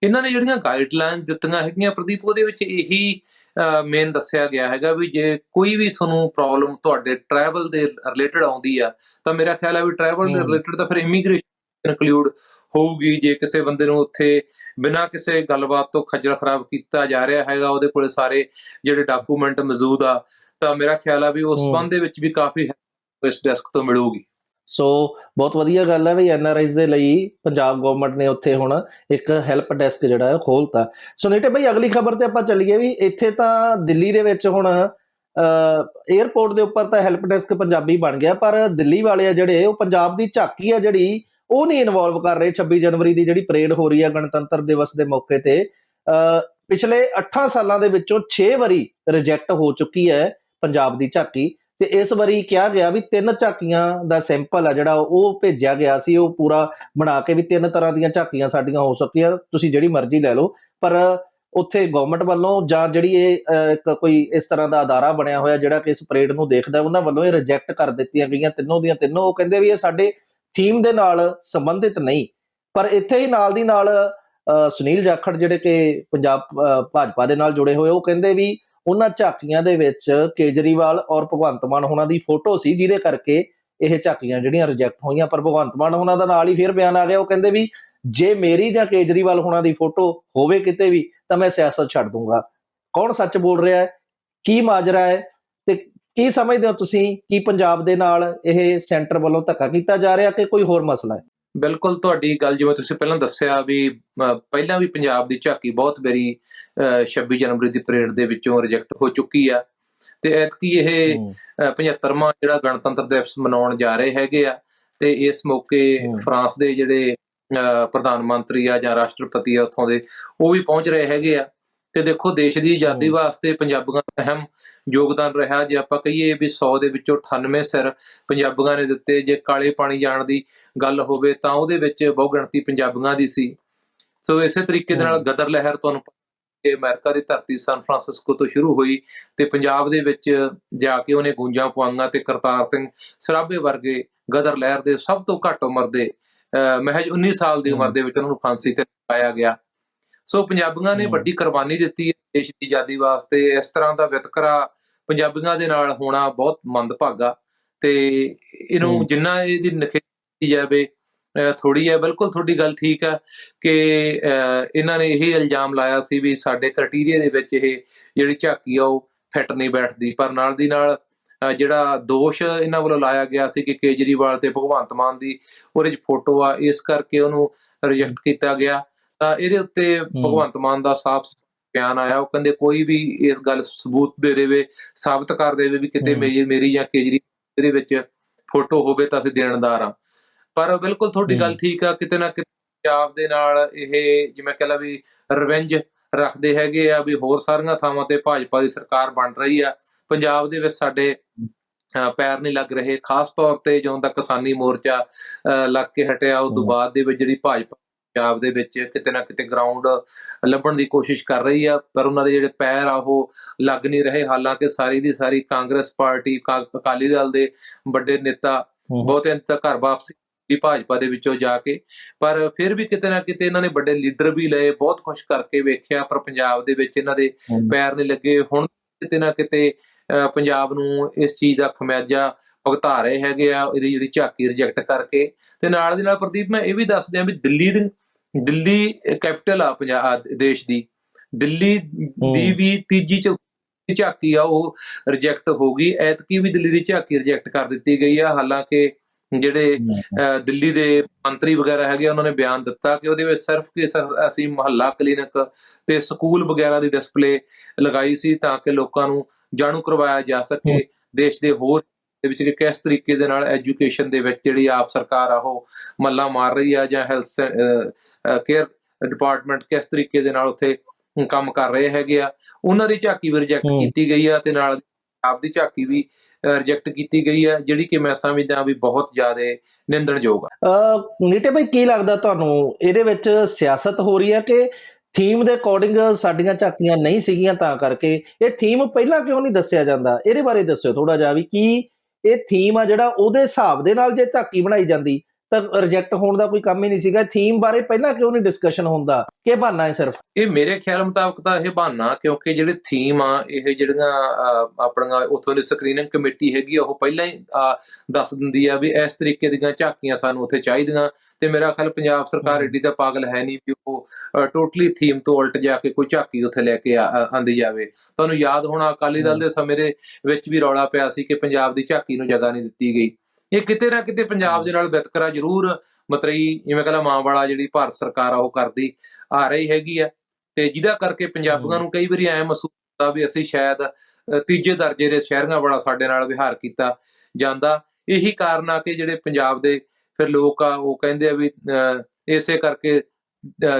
ਇਹਨਾਂ ਨੇ ਜਿਹੜੀਆਂ ਗਾਈਡਲਾਈਨ ਦਿੱਤੀਆਂ ਹੈਗੀਆਂ ਪ੍ਰਦੀਪ ਉਹਦੇ ਵਿੱਚ ਇਹੀ ਮੇਨ ਦੱਸਿਆ ਗਿਆ ਹੈਗਾ ਵੀ ਜੇ ਕੋਈ ਵੀ ਤੁਹਾਨੂੰ ਪ੍ਰੋਬਲਮ ਤੁਹਾਡੇ ਟਰੈਵਲ ਦੇ ਰਿਲੇਟਡ ਆਉਂਦੀ ਆ ਤਾਂ ਮੇਰਾ ਖਿਆਲ ਹੈ ਵੀ ਟਰੈਵਲ ਦੇ। ਰਿਲੇਟਡ ਤਾਂ ਫਿਰ ਇਮੀਗ੍ਰੇਸ਼ਨ ਇਨਕਲੂਡ ਹੋਊਗੀ ਜੇ ਕਿਸੇ ਬੰਦੇ ਨੂੰ ਉੱਥੇ ਬਿਨਾਂ ਕਿਸੇ ਗੱਲਬਾਤ ਤੋਂ ਖੱਜਲ ਖਰਾਬ ਕੀਤਾ ਜਾ ਰਿਹਾ ਹੈਗਾ ਉਹਦੇ ਕੋਲੇ ਸਾਰੇ ਜਿਹੜੇ ਡਾਕੂਮੈਂਟ ਮੌਜੂਦ ਆ ਤਾਂ ਮੇਰਾ ਖਿਆਲ ਆ ਵੀ ਉਸ। ਸੰਬੰਧ ਦੇ ਵਿੱਚ ਵੀ ਕਾਫੀ ਇਸ ਡੈਸਕ ਤੋਂ ਮਿਲੂਗੀ ਸੋ ਬਹੁਤ ਵਧੀਆ ਗੱਲ ਹੈ ਵੀ ਐਨਆਰਆਈਜ਼ ਦੇ ਲਈ ਪੰਜਾਬ ਗਵਰਨਮੈਂਟ ਨੇ ਉੱਥੇ ਹੁਣ ਇੱਕ ਹੈਲਪ ਡੈਸਕ ਜਿਹੜਾ ਹੈ ਖੋਲਤਾ ਸੋ ਨੀਟੇ ਭਾਈ ਅਗਲੀ ਖਬਰ ਤੇ ਆਪਾਂ ਚੱਲੀਏ ਵੀ ਇੱਥੇ ਤਾਂ ਦਿੱਲੀ ਦੇ ਵਿੱਚ ਹੁਣ 에ਅਰਪੋਰਟ ਦੇ ਉੱਪਰ ਤਾਂ ਹੈਲਪ ਡੈਸਕ ਪੰਜਾਬੀ ਬਣ ਗਿਆ ਪਰ ਦਿੱਲੀ ਵਾਲੇ ਆ ਜਿਹੜੇ ਉਹ ਪੰਜਾਬ ਦੀ ਝਾਕੀ ਆ ਜਿਹੜੀ ਉਹ ਨਹੀਂ ਇਨਵੋਲਵ ਕਰ ਰਹੇ 26 ਜਨਵਰੀ ਦੀ ਜਿਹੜੀ ਪਰੇਡ ਹੋ ਰਹੀ ਹੈ ਗਣਤੰਤਰ ਦਿਵਸ ਦੇ ਮੌਕੇ ਤੇ। ਪਿਛਲੇ 8 ਸਾਲਾਂ ਦੇ ਵਿੱਚੋਂ 6 ਵਾਰੀ ਰਿਜੈਕਟ ਹੋ ਚੁੱਕੀ ਹੈ ਪੰਜਾਬ ਦੀ ਝਾਕੀ। ਤੇ ਇਸ ਵਾਰੀ ਕਿਹਾ ਗਿਆ ਵੀ ਤਿੰਨ ਝਾਕੀਆਂ ਦਾ ਸੈਂਪਲ ਆ ਜਿਹੜਾ ਉਹ ਭੇਜਿਆ ਗਿਆ ਸੀ, ਉਹ ਪੂਰਾ ਬਣਾ ਕੇ ਵੀ ਤਿੰਨ ਤਰ੍ਹਾਂ ਦੀਆਂ ਝਾਕੀਆਂ ਸਾਡੀਆਂ ਹੋ ਸਕਦੀਆਂ ਤੁਸੀਂ ਜਿਹੜੀ ਮਰਜ਼ੀ ਲੈ ਲਓ, ਪਰ ਉੱਥੇ ਗਵਰਨਮੈਂਟ ਵੱਲੋਂ ਜਾਂ ਜਿਹੜੀ ਇਹ ਇੱਕ ਕੋਈ ਇਸ ਤਰ੍ਹਾਂ ਦਾ ਅਦਾਰਾ ਬਣਿਆ ਹੋਇਆ ਜਿਹੜਾ ਕਿ ਇਸ ਪਰੇਡ ਨੂੰ ਦੇਖਦਾ ਉਹਨਾਂ ਵੱਲੋਂ ਇਹ ਰਿਜੈਕਟ ਕਰ ਦਿੱਤੀਆਂ ਗਈਆਂ ਤਿੰਨੋਂ ਦੀਆਂ ਤਿੰਨੋਂ। ਉਹ ਕਹਿੰਦੇ ਵੀ ਇਹ ਸਾਡੇ ਥੀਮ ਦੇ ਨਾਲ ਸੰਬੰਧਿਤ ਨਹੀਂ। ਪਰ ਇੱਥੇ ਹੀ ਨਾਲ ਦੀ ਨਾਲ ਸੁਨੀਲ ਜਾਖੜ ਜਿਹੜੇ ਕਿ ਪੰਜਾਬ ਭਾਜਪਾ ਦੇ ਨਾਲ ਜੁੜੇ ਹੋਏ, ਉਹ ਕਹਿੰਦੇ ਵੀ ਉਹਨਾਂ ਝਾਕੀਆਂ ਦੇ ਵਿੱਚ ਕੇਜਰੀਵਾਲ ਔਰ ਭਗਵੰਤ ਮਾਨ ਉਹਨਾਂ ਦੀ ਫੋਟੋ ਸੀ, ਜਿਹਦੇ ਕਰਕੇ ਇਹ ਝਾਕੀਆਂ ਜਿਹੜੀਆਂ ਰਿਜੈਕਟ ਹੋਈਆਂ, ਪਰ ਭਗਵੰਤ ਮਾਨ ਉਹਨਾਂ ਦਾ ਨਾਲ ਹੀ ਫਿਰ ਬਿਆਨ ਆ ਗਿਆ। ਉਹ ਕਹਿੰਦੇ ਵੀ ਜੇ ਮੇਰੀ ਜਾਂ ਕੇਜਰੀਵਾਲ ਉਹਨਾਂ ਦੀ ਫੋਟੋ ਹੋਵੇ ਕਿਤੇ ਵੀ, ਤਾਂ ਮੈਂ ਸਿਆਸਤ ਛੱਡ ਦੂੰਗਾ। ਕੌਣ ਸੱਚ ਬੋਲ ਰਿਹਾ ਹੈ? ਕੀ ਮਾਜਰਾ ਹੈ? ਤੇ ਕੀ ਸਮਝਦੇ ਹੋ ਤੁਸੀਂ? ਕੀ ਪੰਜਾਬ ਦੇ ਨਾਲ ਇਹ ਸੈਂਟਰ ਵੱਲੋਂ ਧੱਕਾ ਕੀਤਾ ਜਾ ਰਿਹਾ ਕਿ ਕੋਈ ਹੋਰ ਮਸਲਾ ਹੈ? ਬਿਲਕੁਲ ਤੁਹਾਡੀ ਗੱਲ ਜਿਵੇਂ ਤੁਸੀਂ ਪਹਿਲਾਂ ਦੱਸਿਆ ਵੀ ਪਹਿਲਾਂ ਵੀ ਪੰਜਾਬ ਦੀ ਝਾਕੀ ਬਹੁਤ ਵਾਰੀ ਅ, 26 ਜਨਵਰੀ ਦੀ ਪਰੇਡ ਦੇ ਵਿੱਚੋਂ ਰਿਜੈਕਟ ਹੋ ਚੁੱਕੀ ਆ। ਤੇ ਐਤਕੀ ਇਹ ਅ, 75ਵਾਂ ਜਿਹੜਾ ਗਣਤੰਤਰ ਦਿਵਸ ਮਨਾਉਣ ਜਾ ਰਹੇ ਹੈਗੇ ਆ ਤੇ ਇਸ ਮੌਕੇ। ਫਰਾਂਸ ਦੇ ਜਿਹੜੇ ਪ੍ਰਧਾਨ ਮੰਤਰੀ ਆ ਜਾਂ ਰਾਸ਼ਟਰਪਤੀ ਆ ਉੱਥੋਂ ਦੇ ਉਹ ਵੀ ਪਹੁੰਚ ਰਹੇ ਹੈਗੇ ਆ। ਤੇ ਦੇਖੋ ਦੇਸ਼ ਦੀ ਆਜ਼ਾਦੀ। ਵਾਸਤੇ ਪੰਜਾਬੀਆਂ ਦਾ ਅਹਿਮ ਯੋਗਦਾਨ ਰਿਹਾ ਜੇ ਆਪਾਂ ਕਹੀਏ ਵੀ 100 ਦੇ ਵਿੱਚੋਂ 98 ਸਿਰ ਪੰਜਾਬੀਆਂ ਨੇ ਦਿੱਤੇ ਜੇ ਕਾਲੇ ਪਾਣੀ ਜਾਣ ਦੀ ਗੱਲ ਹੋਵੇ ਤਾਂ ਉਹਦੇ ਵਿੱਚ ਬਹੁ ਗਿਣਤੀ ਪੰਜਾਬੀਆਂ ਦੀ ਸੀ ਸੋ ਇਸੇ ਤਰੀਕੇ ਦੇ ਨਾਲ। ਗਦਰ ਲਹਿਰ ਤੁਹਾਨੂੰ ਕਿ ਅਮਰੀਕਾ ਦੀ ਧਰਤੀ ਸਨ ਫਰਾਂਸਿਸਕੋ ਤੋਂ ਸ਼ੁਰੂ ਹੋਈ ਤੇ ਪੰਜਾਬ ਦੇ ਵਿੱਚ ਜਾ ਕੇ ਉਹਨੇ ਗੂੰਜਾਂ ਪਵਾਈਆਂ ਤੇ ਕਰਤਾਰ ਸਿੰਘ ਸਰਾਭੇ ਵਰਗੇ ਗਦਰ ਲਹਿਰ ਦੇ ਸਭ ਤੋਂ ਘੱਟ ਉਮਰ ਦੇ ਮਹਿਜ 19 ਸਾਲ ਦੀ ਉਮਰ। ਦੇ ਵਿੱਚ ਉਹਨਾਂ ਨੂੰ ਫਾਂਸੀ ਤੇ ਪਾਇਆ ਗਿਆ ਸੋ ਪੰਜਾਬੀਆਂ ਨੇ। ਵੱਡੀ ਕੁਰਬਾਨੀ ਦਿੱਤੀ ਹੈ ਦੇਸ਼ ਦੀ ਆਜ਼ਾਦੀ ਵਾਸਤੇ ਇਸ ਤਰ੍ਹਾਂ ਦਾ ਵਿਤਕਰਾ ਪੰਜਾਬੀਆਂ ਦੇ ਨਾਲ ਹੋਣਾ ਬਹੁਤ ਮੰਦਭਾਗਾ ਤੇ ਇਹਨੂੰ। ਜਿੰਨਾ ਇਹਦੀ ਨਖੇਦੀ ਕੀਤੀ ਜਾਵੇ ਥੋੜੀ ਹੈ ਬਿਲਕੁਲ ਤੁਹਾਡੀ ਗੱਲ ਠੀਕ ਹੈ ਕਿ ਇਹਨਾਂ ਨੇ ਇਹ ਇਲਜ਼ਾਮ ਲਾਇਆ ਸੀ ਵੀ ਸਾਡੇ ਕ੍ਰਾਈਟੇਰੀਆ ਦੇ ਵਿੱਚ ਇਹ ਜਿਹੜੀ ਝਾਕੀ ਆ ਉਹ ਫਿੱਟ ਨਹੀਂ ਬੈਠਦੀ ਪਰ ਨਾਲ ਦੀ ਨਾਲ ਜਿਹੜਾ ਦੋਸ਼ ਇਹਨਾਂ ਵੱਲੋਂ ਲਾਇਆ ਗਿਆ ਸੀ ਕਿ ਕੇਜਰੀਵਾਲ ਤੇ ਭਗਵੰਤ ਮਾਨ ਦੀ ਉਹਦੇ 'ਚ ਫੋਟੋ ਆ ਇਸ ਕਰਕੇ ਉਹਨੂੰ ਰਿਜੈਕਟ ਕੀਤਾ ਗਿਆ ਤਾਂ ਇਹਦੇ ਉੱਤੇ ਭਗਵੰਤ ਮਾਨ ਦਾ ਸਾਫ਼ ਬਿਆਨ ਆਇਆ ਉਹ ਕਹਿੰਦੇ ਕੋਈ ਵੀ ਇਸ ਗੱਲ ਸਬੂਤ ਦੇ ਦੇਵੇ ਸਾਬਤ ਕਰ ਦੇਵੇ ਵੀ ਕਿਤੇ। ਮੇਰੀ ਮੇਰੀ ਜਾਂ ਕੇਜਰੀਵਾਲ ਦੇ ਵਿੱਚ ਫੋਟੋ ਹੋਵੇ ਤਾਂ ਅਸੀਂ ਦੇਣਦਾਰ ਆ ਪਰ ਬਿਲਕੁਲ ਤੁਹਾਡੀ ਗੱਲ। ਠੀਕ ਆ ਕਿਤੇ ਨਾ ਕਿਤੇ ਪੰਜਾਬ ਦੇ ਨਾਲ ਇਹ ਜਿਵੇਂ ਕਹ ਲਾ ਵੀ ਰਿਵੈਂਜ ਰੱਖਦੇ ਹੈਗੇ ਆ ਵੀ ਹੋਰ ਸਾਰੀਆਂ ਥਾਵਾਂ ਤੇ ਭਾਜਪਾ ਦੀ ਸਰਕਾਰ ਬਣ ਰਹੀ ਆ ਪੰਜਾਬ ਦੇ ਵਿੱਚ ਸਾਡੇ ਪੈਰ ਨਹੀਂ ਲੱਗ ਰਹੇ ਖਾਸ ਤੌਰ ਤੇ ਜਦੋਂ ਤੱਕ ਕਿਸਾਨੀ ਮੋਰਚਾ ਲੱਗ ਕੇ ਹਟਿਆ ਉਸ ਤੋਂ। ਬਾਅਦ ਦੇ ਵਿੱਚ ਜਿਹੜੀ ਭਾਜਪਾ ਪੰਜਾਬ ਦੇ ਵਿੱਚ ਕਿਤੇ ਨਾ ਕਿਤੇ ਗਰਾਊਂਡ ਲੱਭਣ ਦੀ ਕੋਸ਼ਿਸ਼ ਕਰ ਰਹੀ ਆ ਪਰ ਉਹਨਾਂ ਦੇ ਜਿਹੜੇ ਪੈਰ ਆ ਉਹ ਲੱਗ ਨਹੀਂ ਰਹੇ ਹਾਲਾਂਕਿ ਸਾਰੀ ਦੀ ਸਾਰੀ ਕਾਂਗਰਸ ਪਾਰਟੀ ਅਕਾਲੀ ਦਲ ਦੇ ਵੱਡੇ ਨੇਤਾ। ਬਹੁਤੇ ਅੰਤ ਘਰ ਵਾਪਸੀ ਕੀਤੀ ਭਾਜਪਾ ਦੇ ਵਿੱਚੋਂ ਜਾ ਕੇ ਪਰ ਫਿਰ ਵੀ ਕਿਤੇ ਨਾ ਕਿਤੇ ਇਹਨਾਂ ਨੇ ਵੱਡੇ ਲੀਡਰ ਵੀ ਲਏ ਬਹੁਤ ਕੁਝ ਕਰਕੇ ਵੇਖਿਆ ਪਰ ਪੰਜਾਬ ਦੇ ਵਿੱਚ ਇਹਨਾਂ ਦੇ। ਪੈਰ ਨਹੀਂ ਲੱਗੇ ਹੁਣ ਕਿਤੇ ਨਾ ਕਿਤੇ ਪੰਜਾਬ ਨੂੰ ਇਸ ਚੀਜ਼ ਦਾ ਖਮਿਆਜਾ ਭੁਗਤਾ ਰਹੇ ਹੈਗੇ ਆ ਇਹਦੀ ਜਿਹੜੀ ਝਾਕੀ ਰਿਜੈਕਟ ਕਰਕੇ ਤੇ ਨਾਲ ਦੀ ਨਾਲ ਪ੍ਰਦੀਪ ਮੈਂ ਇਹ ਵੀ ਦੱਸ ਦਿਆਂ ਵੀ ਦਿੱਲੀ ਦੀ ਦਿੱਲੀ ਕੈਪੀਟਲ ਆ ਪੰਜਾਬ ਦੇਸ਼ ਦੀ। ਦਿੱਲੀ ਦੀ। ਵੀ ਤੀਜੀ ਚੌਥੀ ਝਾਕੀ ਆ ਉਹ ਰਿਜੈਕਟ ਹੋ ਗਈ। ਐਤਕੀ ਵੀ ਦਿੱਲੀ ਦੀ ਝਾਕੀ ਰਿਜੈਕਟ ਕਰ ਦਿੱਤੀ ਗਈ ਆ। ਹਾਲਾਂਕਿ ਜਿਹੜੇ ਦਿੱਲੀ ਦੇ ਮੰਤਰੀ ਵਗੈਰਾ ਹੈਗੇ ਉਹਨਾਂ ਨੇ ਬਿਆਨ ਦਿੱਤਾ ਕਿ ਉਹਦੇ ਵਿੱਚ ਸਿਰਫ ਕਿ ਸਿਰਫ ਅਸੀਂ ਮੁਹੱਲਾ ਕਲੀਨਿਕ ਤੇ ਸਕੂਲ ਵਗੈਰਾ ਦੀ ਡਿਸਪਲੇ ਲਗਾਈ ਸੀ ਤਾਂ ਕਿ ਲੋਕਾਂ ਨੂੰ ਜਾਣੂ ਕਰਵਾਇਆ ਜਾ ਸਕੇ। ਦੇਸ਼ ਦੇ ਹੋਰ ਦੇ ਵਿੱਚ ਕਿਸ ਤਰੀਕੇ ਦੇ ਨਾਲ ਐਜੂਕੇਸ਼ਨ ਦੇ ਵਿੱਚ ਜਿਹੜੀ ਆਪ ਸਰਕਾਰ ਆ ਉਹ ਮੱਲਾ ਮਾਰ ਰਹੀ ਆ ਜਾਂ ਹੈਲਥ ਕੇਅਰ ਡਿਪਾਰਟਮੈਂਟ ਕਿਸ ਤਰੀਕੇ ਦੇ ਨਾਲ ਉੱਥੇ ਕੰਮ ਕਰ ਰਹੇ ਹੈਗੇ ਆ ਉਹਨਾਂ ਦੀ ਝਾਕੀ ਵੀ ਰਿਜੈਕਟ ਹੂੰ। ਕੀਤੀ ਗਈ ਆ ਤੇ ਨਾਲ ਆਪ ਦੀ ਝਾਕੀ ਵੀ ਰਿਜੈਕਟ ਕੀਤੀ ਗਈ ਆ ਜਿਹੜੀ ਕਿ ਮੈਂ ਸਮਝਦਾ ਵੀ ਬਹੁਤ ਜ਼ਿਆਦਾ ਨਿੰਦਣਯੋਗ ਆ। ਨੀਟੇ ਭਾਈ ਕੀ ਲੱਗਦਾ ਤੁਹਾਨੂੰ? ਇਹਦੇ ਵਿੱਚ ਸਿਆਸਤ ਹੋ ਰਹੀ ਹੈ ਕਿ ਥੀਮ ਦੇ ਅਕੋਰਡਿੰਗ ਸਾਡੀਆਂ ਝਾਕੀਆਂ ਨਹੀਂ ਸੀਗੀਆਂ ਤਾਂ ਕਰਕੇ ਇਹ ਥੀਮ ਪਹਿਲਾਂ ਕਿਉਂ ਨਹੀਂ ਦੱਸਿਆ ਜਾਂਦਾ? ਇਹਦੇ ਬਾਰੇ ਦੱਸਿਓ ਥੋੜਾ ਜਿਹਾ ਵੀ ਕੀ ਇਹ ਥੀਮ ਆ ਜਿਹੜਾ ਉਹਦੇ ਹਿਸਾਬ ਦੇ ਨਾਲ ਜੇ ਝਾਕੀ ਬਣਾਈ ਜਾਂਦੀ ਤਾਂ ਰਿਜੈਕਟ ਹੋਣ ਦਾ ਕੋਈ ਕੰਮ ਹੀ ਨਹੀਂ ਸੀਗਾ। ਥੀਮ ਬਾਰੇ ਪਹਿਲਾਂ ਕਿਉਂ ਨਹੀਂ ਡਿਸਕਸ਼ਨ ਹੁੰਦਾ? ਕਿ ਬਹਾਨਾ ਹੈ ਸਿਰਫ? ਇਹ ਮੇਰੇ ਖਿਆਲ ਮੁਤਾਬਕ ਤਾਂ ਇਹ ਬਹਾਨਾ ਕਿਉਂਕਿ ਜਿਹੜੇ ਥੀਮ ਆ ਇਹ ਜਿਹੜੀਆਂ ਆਪਣੀਆਂ ਉੱਥੋਂ ਦੀ ਸਕਰੀਨਿੰਗ ਕਮੇਟੀ ਹੈਗੀ ਉਹ ਪਹਿਲਾਂ ਹੀ ਦੱਸ ਦਿੰਦੀ ਆ ਵੀ ਇਸ ਤਰੀਕੇ ਦੀਆਂ ਝਾਕੀਆਂ ਸਾਨੂੰ ਉੱਥੇ ਚਾਹੀਦੀਆਂ। ਤੇ ਮੇਰਾ ਖਿਆਲ ਪੰਜਾਬ ਸਰਕਾਰ। ਏਡੀ ਤਾਂ ਪਾਗਲ ਹੈ ਨਹੀਂ ਵੀ ਉਹ ਟੋਟਲੀ ਥੀਮ ਤੋਂ ਉਲਟ ਜਾ ਕੇ ਕੋਈ ਝਾਕੀ ਉੱਥੇ ਲੈ ਕੇ ਆਂਦੀ ਜਾਵੇ। ਤੁਹਾਨੂੰ ਯਾਦ ਹੋਣਾ ਅਕਾਲੀ ਦਲ ਦੇ ਸਮੇਂ ਦੇ ਵਿੱਚ ਵੀ ਰੌਲਾ ਪਿਆ ਸੀ ਕਿ ਪੰਜਾਬ ਦੀ ਝਾਕੀ ਨੂੰ ਜਗ੍ਹਾ ਨਹੀਂ ਦਿੱਤੀ ਗਈ। ਇਹ ਕਿਤੇ ਨਾ ਕਿਤੇ ਪੰਜਾਬ ਦੇ ਨਾਲ ਵਿਤਕਰਾ ਜ਼ਰੂਰ ਮਤਰਈ ਜਿਵੇਂ ਕਹਿੰਦਾ ਮਾਂ ਵਾਲਾ ਜਿਹੜੀ ਭਾਰਤ ਸਰਕਾਰ ਆ ਉਹ ਕਰਦੀ ਆ ਰਹੀ ਹੈਗੀ ਆ। ਤੇ ਜਿਹਦਾ ਕਰਕੇ ਪੰਜਾਬੀਆਂ। ਨੂੰ ਕਈ ਵਾਰੀ ਐ ਮਹਿਸੂਸ ਹੁੰਦਾ ਵੀ ਅਸੀਂ ਸ਼ਾਇਦ ਤੀਜੇ ਦਰਜੇ ਦੇ ਸ਼ਹਿਰੀਆਂ ਵਾਲਾ ਸਾਡੇ ਨਾਲ ਵਿਹਾਰ ਕੀਤਾ ਜਾਂਦਾ। ਇਹੀ ਕਾਰਨ ਆ ਕਿ ਜਿਹੜੇ ਪੰਜਾਬ ਦੇ ਫਿਰ ਲੋਕ ਆ ਉਹ ਕਹਿੰਦੇ ਆ ਵੀ ਇਸੇ ਕਰਕੇ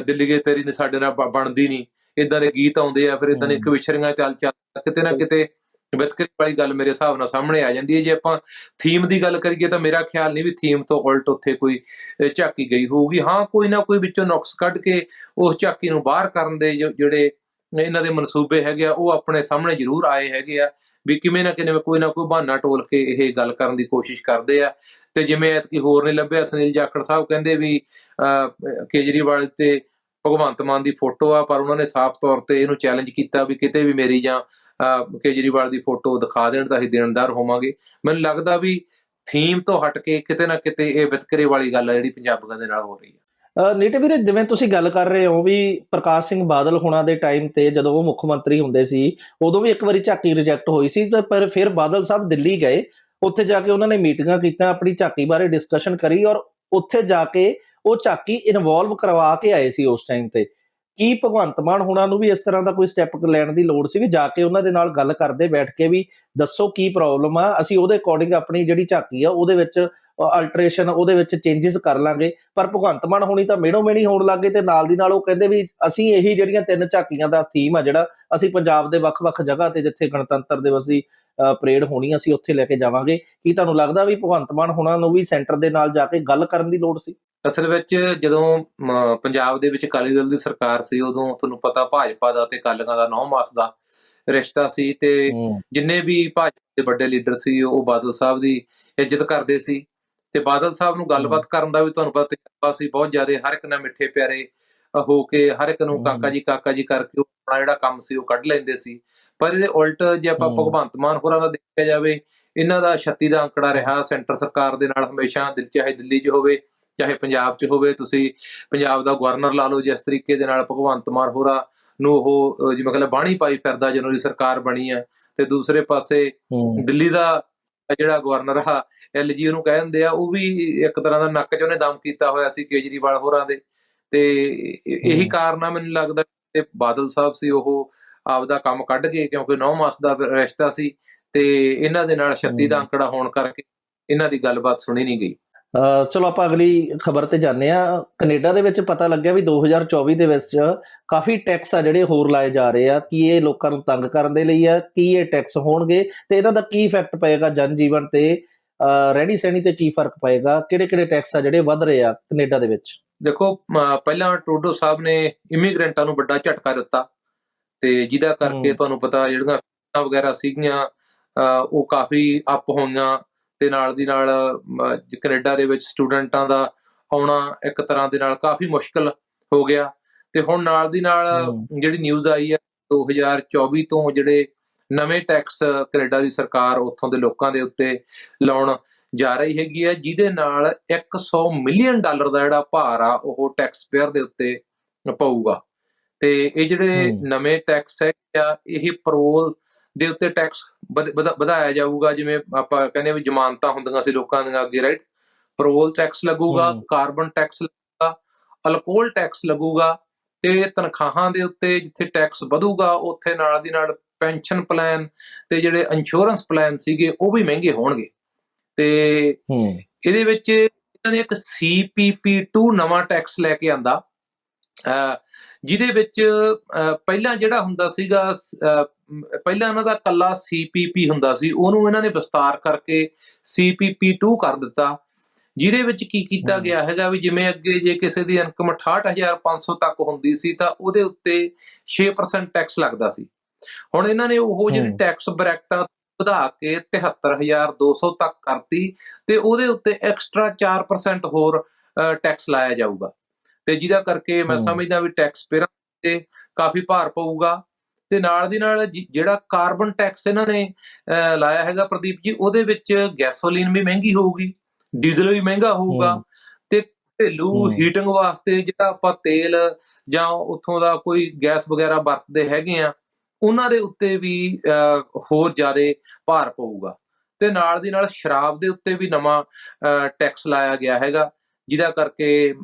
ਦਿੱਲੀ ਗਏ ਤੇਰੀ ਨੇ ਸਾਡੇ ਨਾਲ ਬਣਦੀ ਨਹੀਂ ਇਦਾਂ ਦੇ ਗੀਤ ਆਉਂਦੇ ਆ ਫਿਰ ਇਦਾਂ ਦੇ। ਕਵਿਸ਼ਰੀਆਂ ਚੱਲ ਚੱਲ ਕਿਤੇ ਨਾ ਕਿਤੇ ਵਿਤਕਰੇ ਵਾਲੀ ਗੱਲ ਮੇਰੇ ਹਿਸਾਬ ਨਾਲ ਸਾਹਮਣੇ ਆ ਜਾਂਦੀ ਹੈ। ਜੇ ਆਪਾਂ ਥੀਮ ਦੀ ਗੱਲ ਕਰੀਏ ਤਾਂ ਮੇਰਾ ਖਿਆਲ ਨਹੀਂ ਵੀ ਥੀਮ ਤੋਂ ਉਲਟ ਉੱਥੇ ਕੋਈ ਝਾਕੀ ਗਈ ਹੋਊਗੀ। ਹਾਂ ਕੋਈ ਨਾ ਕੋਈ ਵਿੱਚੋਂ ਨੁਕਸ ਕੱਢ ਕੇ ਉਸ ਝਾਕੀ ਨੂੰ ਬਾਹਰ ਕਰਨ ਦੇ ਜਿਹੜੇ ਇਹਨਾਂ ਦੇ ਮਨਸੂਬੇ ਹੈਗੇ ਆ ਉਹ ਆਪਣੇ ਸਾਹਮਣੇ ਜ਼ਰੂਰ ਆਏ ਹੈਗੇ ਆ ਵੀ ਕਿਵੇਂ ਨਾ ਕਿਵੇਂ ਕੋਈ ਨਾ ਕੋਈ ਬਹਾਨਾ ਟੋਲ ਕੇ ਇਹ ਗੱਲ ਕਰਨ ਦੀ ਕੋਸ਼ਿਸ਼ ਕਰਦੇ ਆ। ਤੇ ਜਿਵੇਂ ਐਤਕੀ ਹੋਰ ਨਹੀਂ ਲੱਭਿਆ ਸੁਨੀਲ ਜਾਖੜ ਸਾਹਿਬ ਕਹਿੰਦੇ ਵੀ ਅਹ, ਕੇਜਰੀਵਾਲ ਤੇ ਭਗਵੰਤ ਮਾਨ ਦੀ ਫੋਟੋ ਆ, ਪਰ ਉਹਨਾਂ ਨੇ ਸਾਫ਼ ਤੌਰ ਤੇ ਇਹਨੂੰ ਚੈਲੰਜ ਕੀਤਾ ਵੀ ਕਿਤੇ ਵੀ ਮੇਰੀ ਜਾਂ ਕੇਜਰੀਵਾਲ ਦੀ ਫੋਟੋ ਦਿਖਾ ਦੇਣ ਤਾਂ ਅਸੀਂ ਦੇਣਦਾਰ ਹੋਵਾਂਗੇ। ਮੈਨੂੰ ਲੱਗਦਾ ਵੀ ਥੀਮ ਤੋਂ ਹਟ ਕੇ ਕਿਤੇ ਨਾ ਕਿਤੇ ਇਹ ਵਿਤਕਰੇ ਵਾਲੀ ਗੱਲ ਆ ਜਿਹੜੀ ਪੰਜਾਬੀਆਂ ਦੇ ਨਾਲ ਹੋ ਰਹੀ ਹੈ ਨੀਟੇ ਵੀਰੇ, ਜਿਵੇਂ ਤੁਸੀਂ ਗੱਲ ਕਰ ਰਹੇ ਹੋ ਵੀ ਪ੍ਰਕਾਸ਼ ਸਿੰਘ ਬਾਦਲ ਹੋਣਾ ਦੇ ਟਾਈਮ ਤੇ ਜਦੋਂ ਉਹ ਮੁੱਖ ਮੰਤਰੀ ਹੁੰਦੇ ਸੀ, ਉਦੋਂ ਵੀ ਇੱਕ ਵਾਰੀ ਝਾਕੀ ਰਿਜੈਕਟ ਹੋਈ ਸੀ, ਤੇ ਪਰ ਫਿਰ ਬਾਦਲ ਸਾਹਿਬ ਦਿੱਲੀ ਗਏ। ਉੱਥੇ ਜਾ ਕੇ ਉਹਨਾਂ ਨੇ ਮੀਟਿੰਗਾਂ ਕੀਤੀਆਂ, ਆਪਣੀ ਝਾਕੀ ਬਾਰੇ ਡਿਸਕਸ਼ਨ ਕਰੀ ਔਰ ਉੱਥੇ ਜਾ ਕੇ ਉਹ ਝਾਕੀ ਇਨਵੋਲਵ ਕਰਵਾ ਕੇ ਆਏ ਸੀ ਉਸ ਟਾਈਮ ਤੇ। ਕੀ ਭਗਵੰਤ ਮਾਨ ਹੋਣਾ ਨੂੰ ਵੀ ਇਸ ਤਰ੍ਹਾਂ ਦਾ ਕੋਈ ਸਟੈਪ ਲੈਣ ਦੀ ਲੋੜ ਸੀ ਵੀ ਜਾ ਕੇ ਉਹਨਾਂ ਦੇ ਨਾਲ ਗੱਲ ਕਰਦੇ, ਬੈਠ ਕੇ ਵੀ ਦੱਸੋ ਕੀ ਪ੍ਰੋਬਲਮ ਆ, ਅਸੀਂ ਉਹਦੇ ਅਕੋਰਡਿੰਗ ਆਪਣੀ ਜਿਹੜੀ ਝਾਕੀ ਆ, ਉਹਦੇ ਵਿੱਚ ਅਲਟਰੇਸ਼ਨ ਉਹਦੇ ਵਿੱਚ ਚੇਂਜਸ ਕਰ ਲਾਂਗੇ। ਪਰ ਭਗਵੰਤ ਮਾਨ ਹੋਣੀ ਤਾਂ ਮੇੜੋ ਮੇੜੀ ਹੋਣ ਲੱਗੇ ਤੇ ਨਾਲ ਦੀ ਨਾਲ ਉਹ ਕਹਿੰਦੇ ਵੀ ਅਸੀਂ ਇਹੀ ਜਿਹੜੀਆਂ ਤਿੰਨ ਝਾਕੀਆਂ ਦਾ ਥੀਮ ਆ ਜਿਹੜਾ ਅਸੀਂ ਪੰਜਾਬ ਦੇ ਵੱਖ-ਵੱਖ ਜਗ੍ਹਾ ਤੇ ਜਿੱਥੇ ਗਣਤੰਤਰ ਦਿਵਸ ਦੀ ਪਰੇਡ ਹੋਣੀ ਅਸੀਂ ਉੱਥੇ ਲੈ ਕੇ ਜਾਵਾਂਗੇ। ਕੀ ਤੁਹਾਨੂੰ ਲੱਗਦਾ ਵੀ ਭਗਵੰਤ ਮਾਨ ਹੁਣਾਂ ਨੂੰ ਵੀ ਸੈਂਟਰ ਦੇ ਨਾਲ ਜਾ ਕੇ ਗੱਲ ਕਰਨ ਦੀ ਲੋੜ ਸੀ? ਅਸਲ ਵਿੱਚ ਜਦੋਂ ਪੰਜਾਬ ਦੇ ਵਿੱਚ ਅਕਾਲੀ ਦਲ ਦੀ ਸਰਕਾਰ ਸੀ ਉਦੋਂ ਤੁਹਾਨੂੰ ਪਤਾ ਭਾਜਪਾ ਦਾ ਤੇ ਅਕਾਲੀਆਂ ਦਾ 9 ਮਾਸ ਦਾ ਰਿਸ਼ਤਾ ਸੀ ਤੇ ਜਿੰਨੇ ਵੀ ਭਾਜਪਾ ਦੇ ਵੱਡੇ ਲੀਡਰ ਸੀ ਉਹ ਬਾਦਲ ਸਾਹਿਬ ਦੀ ਇੱਜ਼ਤ ਕਰਦੇ ਸੀ। ਤੇ ਬਾਦਲ ਸਾਹਿਬ ਨੂੰ ਗੱਲਬਾਤ ਕਰਨ ਦਾ ਵੀ ਤੁਹਾਨੂੰ ਪਤਾ ਤਜਰਬਾ ਸੀ ਬਹੁਤ ਜ਼ਿਆਦਾ ਹਰ ਇੱਕ ਨਾਲ ਮਿੱਠੇ ਪਿਆਰੇ ਹੋ ਕੇ ਹਰ ਇੱਕ ਨੂੰ। ਕਾਕਾ ਜੀ ਕਾਕਾ ਜੀ ਕਰਕੇ ਉਹ ਆਪਣਾ ਜਿਹੜਾ ਕੰਮ ਸੀ ਉਹ ਕੱਢ ਲੈਂਦੇ ਸੀ। ਪਰ ਇਹਦੇ ਉਲਟ ਜੇ ਆਪਾਂ। ਭਗਵੰਤ ਮਾਨ ਹੋਰਾਂ ਦਾ ਦੇਖਿਆ ਜਾਵੇ ਇਹਨਾਂ ਦਾ 36 ਦਾ ਅੰਕੜਾ ਰਿਹਾ ਸੈਂਟਰ ਸਰਕਾਰ ਦੇ ਨਾਲ ਹਮੇਸ਼ਾ ਦਿਲ ਚਾਹੇ ਦਿੱਲੀ 'ਚ ਹੋਵੇ ਚਾਹੇ ਪੰਜਾਬ 'ਚ ਹੋਵੇ। ਤੁਸੀਂ ਪੰਜਾਬ ਦਾ ਗਵਰਨਰ ਲਾ ਲਓ ਜਿਸ ਤਰੀਕੇ ਦੇ ਨਾਲ ਭਗਵੰਤ ਮਾਨ ਹੋਰਾਂ ਨੂੰ ਉਹ ਜਿਵੇਂ ਕਹਿੰਦਾ ਬਾਣੀ ਪਾਈ ਫਿਰਦਾ ਜਦੋਂ ਦੀ ਸਰਕਾਰ ਬਣੀ ਆ। ਤੇ ਦੂਸਰੇ ਪਾਸੇ ਦਿੱਲੀ ਦਾ ਜਿਹੜਾ ਗਵਰਨਰ ਆ ਐਲਜੀ ਉਹਨੂੰ ਕਹਿ ਦਿੰਦੇ ਆ ਉਹ ਵੀ ਇੱਕ ਤਰ੍ਹਾਂ ਦਾ ਨੱਕ 'ਚ ਉਹਨੇ ਦਮ ਕੀਤਾ ਹੋਇਆ ਸੀ ਕੇਜਰੀਵਾਲ ਹੋਰਾਂ ਦੇ। ਤੇ ਇਹ-। ਕਾਰਨ ਆ ਮੈਨੂੰ ਲੱਗਦਾ ਕਿ ਬਾਦਲ ਸਾਹਿਬ ਸੀ ਉਹ ਆਪਦਾ ਕੰਮ ਕੱਢ ਗਏ ਕਿਉਂਕਿ 9 ਮਾਸ ਦਾ ਰਿਸ਼ਤਾ ਸੀ ਤੇ ਇਹਨਾਂ ਦੇ ਨਾਲ 36 ਦਾ। ਅੰਕੜਾ ਹੋਣ ਕਰਕੇ ਇਹਨਾਂ ਦੀ ਗੱਲਬਾਤ ਸੁਣੀ ਨਹੀਂ ਗਈ। ਚਲੋ ਆਪਾਂ ਅਗਲੀ ਖਬਰ ਤੇ ਜਾਂਦੇ ਆ ਕੈਨੇਡਾ ਦੇ ਵਿੱਚ ਪਤਾ ਲੱਗਿਆ ਵੀ 2024 ਦੇ ਵਿੱਚ ਕਾਫੀ ਟੈਕਸ ਆ ਜਿਹੜੇ ਹੋਰ ਲਾਏ ਜਾ ਰਹੇ ਆ ਕੀ ਇਹ ਲੋਕਾਂ ਨੂੰ ਤੰਗ ਕਰਨ ਦੇ ਲਈ ਆ ਕੀ ਇਹ ਟੈਕਸ ਹੋਣਗੇ ਤੇ ਇਹਨਾਂ ਦਾ ਕੀ ਇਫੈਕਟ ਪਏਗਾ ਜਨ ਜੀਵਨ ਤੇ? ਰਹਿਣੀ ਸਹਿਣੀ ਤੇ ਕੀ ਫ਼ਰਕ ਪਏਗਾ? ਕਿਹੜੇ ਕਿਹੜੇ ਟੈਕਸ ਆ ਜਿਹੜੇ ਵੱਧ ਰਹੇ ਆ ਕੈਨੇਡਾ ਦੇ ਵਿੱਚ? ਦੇਖੋ ਪਹਿਲਾਂ ਟਰੂਡੋ ਸਾਹਿਬ ਨੇ ਇਮੀਗ੍ਰੈਂਟਾਂ ਨੂੰ ਵੱਡਾ ਝਟਕਾ ਦਿੱਤਾ ਤੇ ਜਿਹਦਾ ਕਰਕੇ। ਤੁਹਾਨੂੰ ਪਤਾ ਜਿਹੜੀਆਂ ਫੀਸਾਂ ਵਗੈਰਾ ਸੀਗੀਆਂ ਉਹ ਕਾਫੀ ਅਪ ਹੋਈਆਂ ਤੇ ਨਾਲ ਦੀ ਨਾਲ ਕੈਨੇਡਾ ਦੇ ਵਿੱਚ ਸਟੂਡੈਂਟਾਂ ਦਾ ਆਉਣਾ ਇੱਕ ਤਰ੍ਹਾਂ ਦੇ ਨਾਲ ਕਾਫੀ ਮੁਸ਼ਕਲ ਹੋ ਗਿਆ ਤੇ ਹੁਣ ਨਾਲ ਦੀ ਨਾਲ। ਜਿਹੜੀ ਨਿਊਜ਼ ਆਈ ਹੈ 2024 ਤੋਂ ਜਿਹੜੇ ਨਵੇਂ ਟੈਕਸ ਕੈਨੇਡਾ ਦੀ ਸਰਕਾਰ ਉੱਥੋਂ ਦੇ ਲੋਕਾਂ ਦੇ ਉੱਤੇ ਲਾਉਣ ਜਾ ਰਹੀ ਹੈਗੀ ਹੈ ਜਿਹਦੇ ਨਾਲ 100 ਮਿਲੀਅਨ ਡਾਲਰ ਦਾ ਜਿਹੜਾ ਭਾਰ ਆ ਉਹ ਟੈਕਸ ਪੇਅਰ ਦੇ ਉੱਤੇ ਪਊਗਾ ਤੇ ਇਹ ਜਿਹੜੇ। ਨਵੇਂ ਟੈਕਸ ਹੈ ਇਹ ਪਰੋਲ ਦੇ ਉੱਤੇ ਟੈਕਸ ਵਧਾਇਆ ਜਾਊਗਾ ਜਿਵੇਂ ਆਪਾਂ ਕਹਿੰਦੇ ਵੀ ਜ਼ਮਾਨਤਾਂ ਹੁੰਦੀਆਂ ਸੀ ਲੋਕਾਂ ਦੀਆਂ ਅੱਗੇ ਰਾਈਟ ਪਰੋਲ ਟੈਕਸ ਲੱਗੂਗਾ। ਕਾਰਬਨ ਟੈਕਸ ਲੱਗੂਗਾ ਅਲਕੋਹਲ ਟੈਕਸ ਲੱਗੂਗਾ ਤੇ ਤਨਖਾਹਾਂ ਦੇ ਉੱਤੇ ਜਿੱਥੇ ਟੈਕਸ ਵਧੂਗਾ ਉੱਥੇ ਨਾਲ ਦੀ ਨਾਲ ਪੈਨਸ਼ਨ ਪਲਾਨ ਤੇ ਜਿਹੜੇ ਇੰਸ਼ੋਰੈਂਸ ਪਲਾਨ ਸੀਗੇ ਉਹ ਵੀ ਮਹਿੰਗੇ ਹੋਣਗੇ ਤੇ ਇਹਦੇ ਵਿੱਚ ਇਹਨਾਂ ਨੇ ਇੱਕ CPP2 ਨਵਾਂ ਟੈਕਸ ਲੈ ਕੇ ਆਂਦਾ ਜਿਹਦੇ ਵਿੱਚ ਪਹਿਲਾਂ ਜਿਹੜਾ ਹੁੰਦਾ ਸੀਗਾ ਪਹਿਲਾਂ ਇਹਨਾਂ ਦਾ ਕੱਲਾ CPP ਹੁੰਦਾ ਸੀ ਉਹਨੂੰ ਇਹਨਾਂ ਨੇ ਵਿਸਤਾਰ ਕਰਕੇ CPP2 ਕਰ ਦਿੱਤਾ ਜਿਹਦੇ ਵਿੱਚ ਕੀ ਕੀਤਾ। ਗਿਆ ਹੈਗਾ ਵੀ ਜਿਵੇਂ ਅੱਗੇ ਜੇ ਕਿਸੇ ਦੀ ਇਨਕਮ 68500 ਤੱਕ ਹੁੰਦੀ ਸੀ ਤਾਂ ਉਹਦੇ ਉੱਤੇ 6% ਟੈਕਸ ਲੱਗਦਾ ਸੀ ਹੁਣ ਇਹਨਾਂ ਨੇ ਉਹ ਜਿਹੜੀ। ਟੈਕਸ ਬ੍ਰੈਕਟਾਂ ਵਧਾ ਕੇ 73200 ਤੱਕ ਕਰਤੀ ਤੇ ਉਹਦੇ ਉੱਤੇ ਐਕਸਟਰਾ 4% ਹੋਰ ਟੈਕਸ ਲਾਇਆ ਜਾਊਗਾ ਤੇ ਜਿਹਦਾ ਕਰਕੇ ਮੈਂ। ਸਮਝਦਾ ਵੀ ਟੈਕਸ ਪੇਰਾਂ ਤੇ ਕਾਫੀ ਭਾਰ ਪਊਗਾ ਤੇ ਨਾਲ ਦੀ ਨਾਲ ਜਿਹੜਾ ਕਾਰਬਨ ਟੈਕਸ ਇਹਨਾਂ ਨੇ ਲਾਇਆ ਹੈਗਾ ਪ੍ਰਦੀਪ ਜੀ ਉਹਦੇ ਵਿੱਚ ਗੈਸੋਲੀਨ ਵੀ ਮਹਿੰਗੀ ਹੋਊਗੀ ਡੀਜ਼ਲ ਵੀ ਮਹਿੰਗਾ ਹੋਊਗਾ। ਤੇ ਘਰੇਲੂ। ਹੀਟਿੰਗ ਵਾਸਤੇ ਜਿਹੜਾ ਆਪਾਂ ਤੇਲ ਜਾਂ ਉੱਥੋਂ ਦਾ ਕੋਈ ਗੈਸ ਵਗੈਰਾ ਵਰਤਦੇ ਹੈਗੇ ਆ ਉਹਨਾਂ ਦੇ ਉੱਤੇ ਵੀ ਹੋਰ ਜ਼ਿਆਦਾ ਭਾਰ ਪਊਗਾ ਤੇ ਨਾਲ ਦੀ ਨਾਲ ਸ਼ਰਾਬ ਦੇ ਉੱਤੇ ਵੀ ਨਵਾਂ ਟੈਕਸ ਲਾਇਆ ਗਿਆ ਹੈਗਾ ਜਿਹਦਾ ਕਰਕੇ